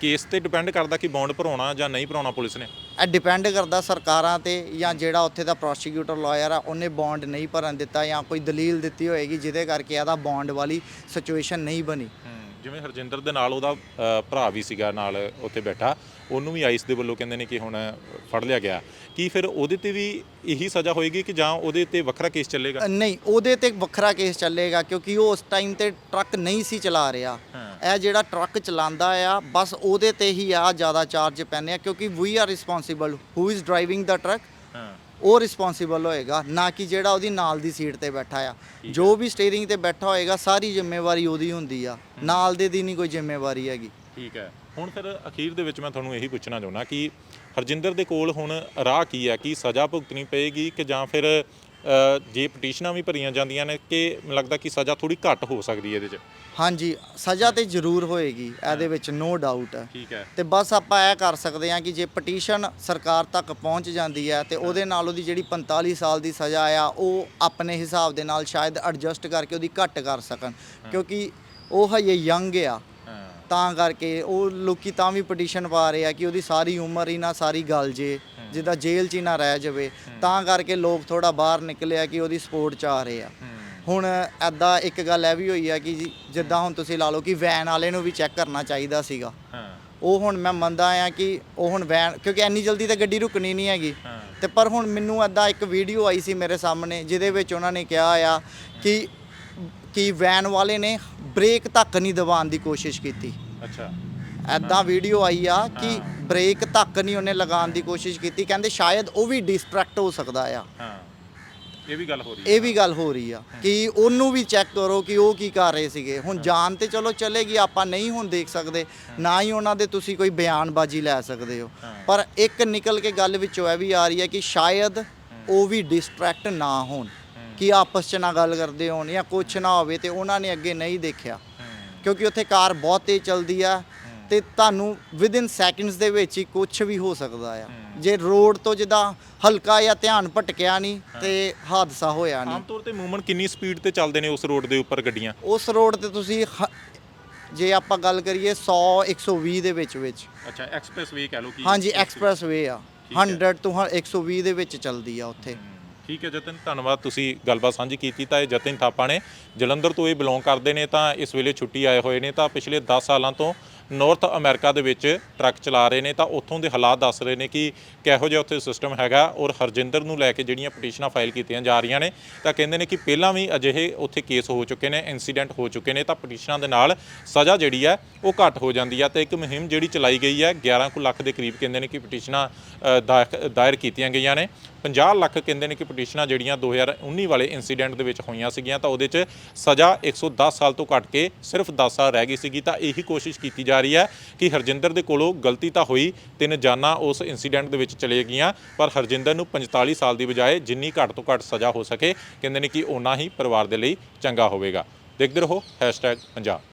ਕੇਸ ਤੇ ਡਿਪੈਂਡ ਕਰਦਾ ਕਿ ਬੌਂਡ ਭਰਾਉਣਾ ਜਾਂ ਨਹੀਂ ਭਰਾਉਣਾ ਪੁਲਿਸ ਨੇ? ਇਹ ਡਿਪੈਂਡ ਕਰਦਾ ਸਰਕਾਰਾਂ ਤੇ ਜਾਂ ਜਿਹੜਾ ਉੱਥੇ ਦਾ ਪ੍ਰੋਸੀਕਿਊਟਰ ਲਾਇਰ ਆ ਉਹਨੇ ਬੌਂਡ ਨਹੀਂ ਭਰਨ ਦਿੱਤਾ ਜਾਂ ਕੋਈ ਦਲੀਲ ਦਿੱਤੀ ਹੋਏਗੀ ਜਿਹਦੇ ਕਰਕੇ ਇਹਦਾ ਬੌਂਡ ਵਾਲੀ ਸਿਚੁਏਸ਼ਨ ਨਹੀਂ ਬਣੀ। ਜਿਵੇਂ ਹਰਜਿੰਦਰ ਦੇ ਨਾਲ ਉਹਦਾ ਅ, ਭਰਾ ਵੀ ਸੀਗਾ ਨਾਲ ਉੱਥੇ ਬੈਠਾ ਉਹਨੂੰ ਵੀ ਆਈਸ ਦੇ ਵੱਲੋਂ ਕਹਿੰਦੇ ਨੇ ਕਿ ਹੁਣ ਫੜ ਲਿਆ ਗਿਆ। ਕੀ ਫਿਰ ਉਹਦੇ ਤੇ ਵੀ ਇਹੀ ਸਜ਼ਾ ਹੋਏਗੀ ਕਿ ਜਾਂ ਉਹਦੇ ਤੇ ਵੱਖਰਾ ਕੇਸ ਚੱਲੇਗਾ? ਨਹੀਂ ਉਹਦੇ ਤੇ ਵੱਖਰਾ ਕੇਸ ਚੱਲੇਗਾ ਕਿਉਂਕਿ ਉਹ ਉਸ ਟਾਈਮ ਤੇ ਟਰੱਕ ਨਹੀਂ ਸੀ ਚਲਾ ਰਿਹਾ। ਇਹ ਜਿਹੜਾ ਟਰੱਕ ਚਲਾਉਂਦਾ ਆ ਬਸ ਉਹਦੇ ਤੇ ਹੀ ਆ ਜ਼ਿਆਦਾ ਚਾਰਜ ਪੈਣੇ ਆ ਕਿਉਂਕਿ we are responsible who is driving the truck ਉਹ ਰਿਸਪੌਂਸਿਬਲ ਹੋਏਗਾ ਨਾ ਕਿ ਜਿਹੜਾ ਉਹਦੀ ਨਾਲ ਦੀ ਸੀਟ ਤੇ ਬੈਠਾ ਆ। ਜੋ ਵੀ ਸਟੀਅਰਿੰਗ ਤੇ ਬੈਠਾ ਹੋਏਗਾ ਸਾਰੀ ਜ਼ਿੰਮੇਵਾਰੀ ਉਹਦੀ ਹੁੰਦੀ ਆ। ਨਾਲ ਦੇ ਦੀ ਨਹੀਂ ਕੋਈ ਜ਼ਿੰਮੇਵਾਰੀ ਹੈਗੀ। ਠੀਕ ਹੈ। ਹੁਣ ਫਿਰ ਅਖੀਰ ਦੇ ਵਿੱਚ ਮੈਂ ਤੁਹਾਨੂੰ ਇਹੀ ਪੁੱਛਣਾ ਚਾਹੁੰਦਾ ਕਿ ਹਰਜਿੰਦਰ ਦੇ ਕੋਲ ਹੁਣ ਰਾਹ ਕੀ ਹੈ? ਕਿ ਸਜ਼ਾ ਭੁਗਤਣੀ ਪਏਗੀ ਕਿ ਜਾਂ ਫਿਰ ਜੇ ਪਟੀਸ਼ਨਾਂ ਵੀ ਭਰੀਆਂ ਜਾਂਦੀਆਂ ਨੇ ਕਿ ਮੈਨੂੰ ਲੱਗਦਾ ਕਿ ਸਜ਼ਾ ਥੋੜੀ ਘੱਟ ਹੋ ਸਕਦੀ ਹੈ ਇਹਦੇ 'ਚ? ਹਾਂਜੀ ਸਜ਼ਾ ਤੇ ਜ਼ਰੂਰ ਹੋਏਗੀ ਇਹਦੇ ਵਿੱਚ ਨੋ ਡਾਊਟ ਹੈ। ਠੀਕ ਹੈ। ਤੇ ਬਸ ਆਪਾਂ ਇਹ ਕਰ ਸਕਦੇ ਹਾਂ ਕਿ ਜੇ ਪਟੀਸ਼ਨ ਸਰਕਾਰ ਤੱਕ ਪਹੁੰਚ ਜਾਂਦੀ ਹੈ ਤੇ ਉਹਦੇ ਨਾਲ ਉਹਦੀ ਜਿਹੜੀ 45 ਸਾਲ ਦੀ ਸਜ਼ਾ ਆ ਉਹ ਆਪਣੇ ਹਿਸਾਬ ਦੇ ਨਾਲ ਸ਼ਾਇਦ ਐਡਜਸਟ ਕਰਕੇ ਉਹਦੀ ਘੱਟ ਕਰ ਸਕਣ। ਕਿਉਂਕਿ ਉਹ ਹਜੇ ਯੰਗ ਆ। ਤਾਂ ਕਰਕੇ ਉਹ ਲੋਕੀ ਤਾਂ ਵੀ ਪਟੀਸ਼ਨ ਪਾ ਰਹੇ ਆ ਕਿ ਉਹਦੀ ਸਾਰੀ ਉਮਰ ਹੀ ਨਾ ਸਾਰੀ ਗੱਲ ਜੇ। ਜਿੱਦਾਂ ਜੇਲ੍ਹ 'ਚ ਹੀ ਨਾ ਰਹਿ ਜਾਵੇ ਤਾਂ ਕਰਕੇ ਲੋਕ ਥੋੜਾ ਬਾਹਰ ਨਿਕਲੇ ਆ ਕਿ ਉਹਦੀ ਸਪੋਰਟ 'ਚ ਆ ਰਹੇ ਆ। ਹੁਣ ਐਦਾਂ ਇੱਕ ਗੱਲ ਇਹ ਵੀ ਹੋਈ ਆ ਕਿ ਜੀ ਜਿੱਦਾਂ ਹੁਣ ਤੁਸੀਂ ਲਾ ਲਓ ਕਿ ਵੈਨ ਵਾਲੇ ਨੂੰ ਵੀ ਚੈੱਕ ਕਰਨਾ ਚਾਹੀਦਾ ਸੀਗਾ। ਉਹ ਹੁਣ ਮੈਂ ਮੰਨਦਾ ਆ ਕਿ ਉਹ ਹੁਣ ਵੈਨ ਕਿਉਂਕਿ ਇੰਨੀ ਜਲਦੀ ਤਾਂ ਗੱਡੀ ਰੁਕਣੀ ਨਹੀਂ ਹੈਗੀ। ਤੇ ਪਰ ਹੁਣ ਮੈਨੂੰ ਐਦਾਂ ਇੱਕ ਵੀਡੀਓ ਆਈ ਸੀ ਮੇਰੇ ਸਾਹਮਣੇ ਜਿਹਦੇ ਵਿੱਚ ਉਹਨਾਂ ਨੇ ਕਿਹਾ ਆ ਕਿ ਕਿ ਵੈਨ ਵਾਲੇ ਨੇ ਬ੍ਰੇਕ ਤੱਕ ਨਹੀਂ ਦਬਾਉਣ ਦੀ ਕੋਸ਼ਿਸ਼ ਕੀਤੀ। ਅੱਛਾ। ਐਦਾਂ ਵੀਡੀਓ ਆਈ ਆ ਕਿ ਬ੍ਰੇਕ ਤੱਕ ਨਹੀਂ ਉਹਨੇ ਲਗਾਉਣ ਦੀ ਕੋਸ਼ਿਸ਼ ਕੀਤੀ। ਕਹਿੰਦੇ ਸ਼ਾਇਦ ਉਹ ਵੀ ਡਿਸਟਰੈਕਟ ਹੋ ਸਕਦਾ ਆ। ਹਾਂ। ਇਹ ਵੀ ਗੱਲ ਹੋ ਰਹੀ ਇਹ ਵੀ ਗੱਲ ਹੋ ਰਹੀ ਆ ਕਿ ਉਹਨੂੰ ਵੀ ਚੈੱਕ ਕਰੋ ਕਿ ਉਹ ਕੀ ਕਰ ਰਹੇ ਸੀਗੇ। ਹੁਣ ਜਾਨ ਤੇ ਚਲੋ ਚਲੇਗੀ ਆਪਾਂ ਨਹੀਂ ਹੁਣ ਦੇਖ ਸਕਦੇ। ਨਾ ਹੀ ਉਹਨਾਂ ਦੇ ਤੁਸੀਂ ਕੋਈ ਬਿਆਨਬਾਜ਼ੀ ਲੈ ਸਕਦੇ ਹੋ। ਪਰ ਇੱਕ ਨਿਕਲ ਕੇ ਗੱਲ ਵਿੱਚੋਂ ਇਹ ਵੀ ਆ ਰਹੀ ਹੈ ਕਿ ਸ਼ਾਇਦ ਉਹ ਵੀ ਡਿਸਟਰੈਕਟ ਨਾ ਹੋਣ। ਕਿ ਆਪਸ 'ਚ ਨਾ ਗੱਲ ਕਰਦੇ ਹੋਣ ਜਾਂ ਕੁਝ ਨਾ ਹੋਵੇ ਤੇ ਉਹਨਾਂ ਨੇ ਅੱਗੇ ਨਹੀਂ ਦੇਖਿਆ। ਕਿਉਂਕਿ ਉੱਥੇ ਕਾਰ ਬਹੁਤ ਤੇਜ਼ ਚੱਲਦੀ ਆ। ਤੇ ਤੁਹਾਨੂੰ ਵਿਦਿਨ ਸੈਕਿੰਡਸ ਦੇ ਵਿੱਚ ਹੀ ਕੁਝ ਵੀ ਹੋ ਸਕਦਾ ਆ। ਜੇ ਰੋਡ ਤੋਂ ਜਿੱਦਾਂ ਹਲਕਾ ਜਾਂ ਧਿਆਨ ਭਟਕਿਆ ਨਹੀਂ ਤੇ ਹਾਦਸਾ ਹੋਇਆ ਨਹੀਂ ਆਮ ਤੌਰ ਤੇ ਮੂਵਮੈਂਟ ਕਿੰਨੀ ਸਪੀਡ ਤੇ ਚੱਲਦੇ ਨੇ ਉਸ ਰੋਡ ਦੇ ਉੱਪਰ ਗੱਡੀਆਂ? ਉਸ ਰੋਡ ਤੇ ਤੁਸੀਂ ਹ- ਜੇ ਆਪਾਂ ਗੱਲ ਕਰੀਏ 100 120 ਦੇ ਵਿੱਚ ਵਿੱਚ। ਅੱਛਾ ਐਕਸਪ੍ਰੈਸ ਵੇ ਕਹਿ ਲਓ ਕਿ ਹਾਂਜੀ ਐਕਸਪ੍ਰੈਸ ਵੇ ਆ। 100 ਤੋਂ ਹ- 120 ਦੇ ਵਿੱਚ ਚੱਲਦੀ ਆ ਉੱਥੇ। ਠੀਕ ਹੈ ਜਤਨ ਧੰਨਵਾਦ ਤੁਸੀਂ ਗੱਲਬਾਤ ਸਾਂਝੀ ਕੀਤੀ ਤਾਂ ਇਹ ਜਤਨ ਥਾਪਾ ਨੇ। ਜਲੰਧਰ ਤੋਂ ਇਹ ਬਿਲੋਂਗ ਕਰਦੇ ਨੇ ਤਾਂ ਇਸ ਵੇਲੇ ਛੁੱਟੀ ਆਏ ਹੋਏ ਨੇ ਤਾਂ ਪਿਛਲੇ 10 ਸਾਲਾਂ ਤੋਂ ਨਾਰਥ ਅਮਰੀਕਾ ਦੇ ਵਿੱਚ ਟਰੱਕ ਚਲਾ ਰਹੇ ਨੇ ਤਾਂ ਉੱਥੋਂ ਦੇ ਹਾਲਾਤ ਦੱਸ ਰਹੇ ਨੇ ਕਿ ਕਿਹੋ ਜਿਹਾ ਉੱਥੇ ਸਿਸਟਮ ਹੈਗਾ ਔਰ ਹਰਜਿੰਦਰ ਨੂੰ ਲੈ ਕੇ ਜਿਹੜੀਆਂ ਪਟੀਸ਼ਨਾਂ ਫਾਈਲ ਕੀਤੀਆਂ ਜਾ ਰਹੀਆਂ ਨੇ ਤਾਂ ਕਹਿੰਦੇ ਨੇ ਕਿ ਪਹਿਲਾਂ ਵੀ ਅਜਿਹੇ ਉੱਥੇ ਕੇਸ ਹੋ ਚੁੱਕੇ ਨੇ ਇਨਸੀਡੈਂਟ ਹੋ ਚੁੱਕੇ ਨੇ ਤਾਂ ਪਟੀਸ਼ਨਾਂ ਦੇ ਨਾਲ ਸਜ਼ਾ ਜਿਹੜੀ ਹੈ ਉਹ ਘੱਟ ਹੋ ਜਾਂਦੀ ਹੈ ਤੇ ਇੱਕ ਮੁਹਿੰਮ ਜਿਹੜੀ ਚਲਾਈ ਗਈ ਹੈ 11 ਕੁ ਲੱਖ ਦੇ ਕਰੀਬ ਕਹਿੰਦੇ ਨੇ ਕਿ ਪਟੀਸ਼ਨਾਂ ਅ, ਦਾਇਰ ਕੀਤੀਆਂ ਗਈਆਂ ਨੇ। 50 ਲੱਖ ਕਹਿੰਦੇ ਨੇ ਕਿ ਪਟੀਸ਼ਨਾਂ ਜਿਹੜੀਆਂ 2019 ਵਾਲੇ ਇਨਸੀਡੈਂਟ ਦੇ ਵਿੱਚ ਹੋਈਆਂ ਸੀਗੀਆਂ, ਤਾਂ ਉਹਦੇ 'ਚ ਸਜ਼ਾ 110 ਸਾਲ ਤੋਂ ਘੱਟ ਕੇ ਸਿਰਫ 10 ਸਾਲ ਰਹਿ ਗਈ ਸੀਗੀ। ਤਾਂ ਇਹੀ ਕੋਸ਼ਿਸ਼ ਕੀਤੀ ਜਾ ਰਹੀ ਹੈ ਕਿ ਹਰਜਿੰਦਰ ਦੇ ਕੋਲੋਂ ਗਲਤੀ ਤਾਂ ਹੋਈ, ਤਿੰਨ ਜਾਨਾਂ ਉਸ ਇਨਸੀਡੈਂਟ ਦੇ ਵਿੱਚ ਚਲੇ ਗਈਆਂ, ਪਰ ਹਰਜਿੰਦਰ ਨੂੰ 45 ਸਾਲ ਦੀ ਬਜਾਏ ਜਿੰਨੀ ਘੱਟ ਤੋਂ ਘੱਟ ਸਜ਼ਾ ਹੋ ਸਕੇ, ਕਹਿੰਦੇ ਨੇ ਕਿ ਓਨਾ ਹੀ ਪਰਿਵਾਰ ਦੇ ਲਈ ਚੰਗਾ ਹੋਵੇਗਾ। ਦੇਖਦੇ ਰਹੋ #ਪੰਜਾਬ।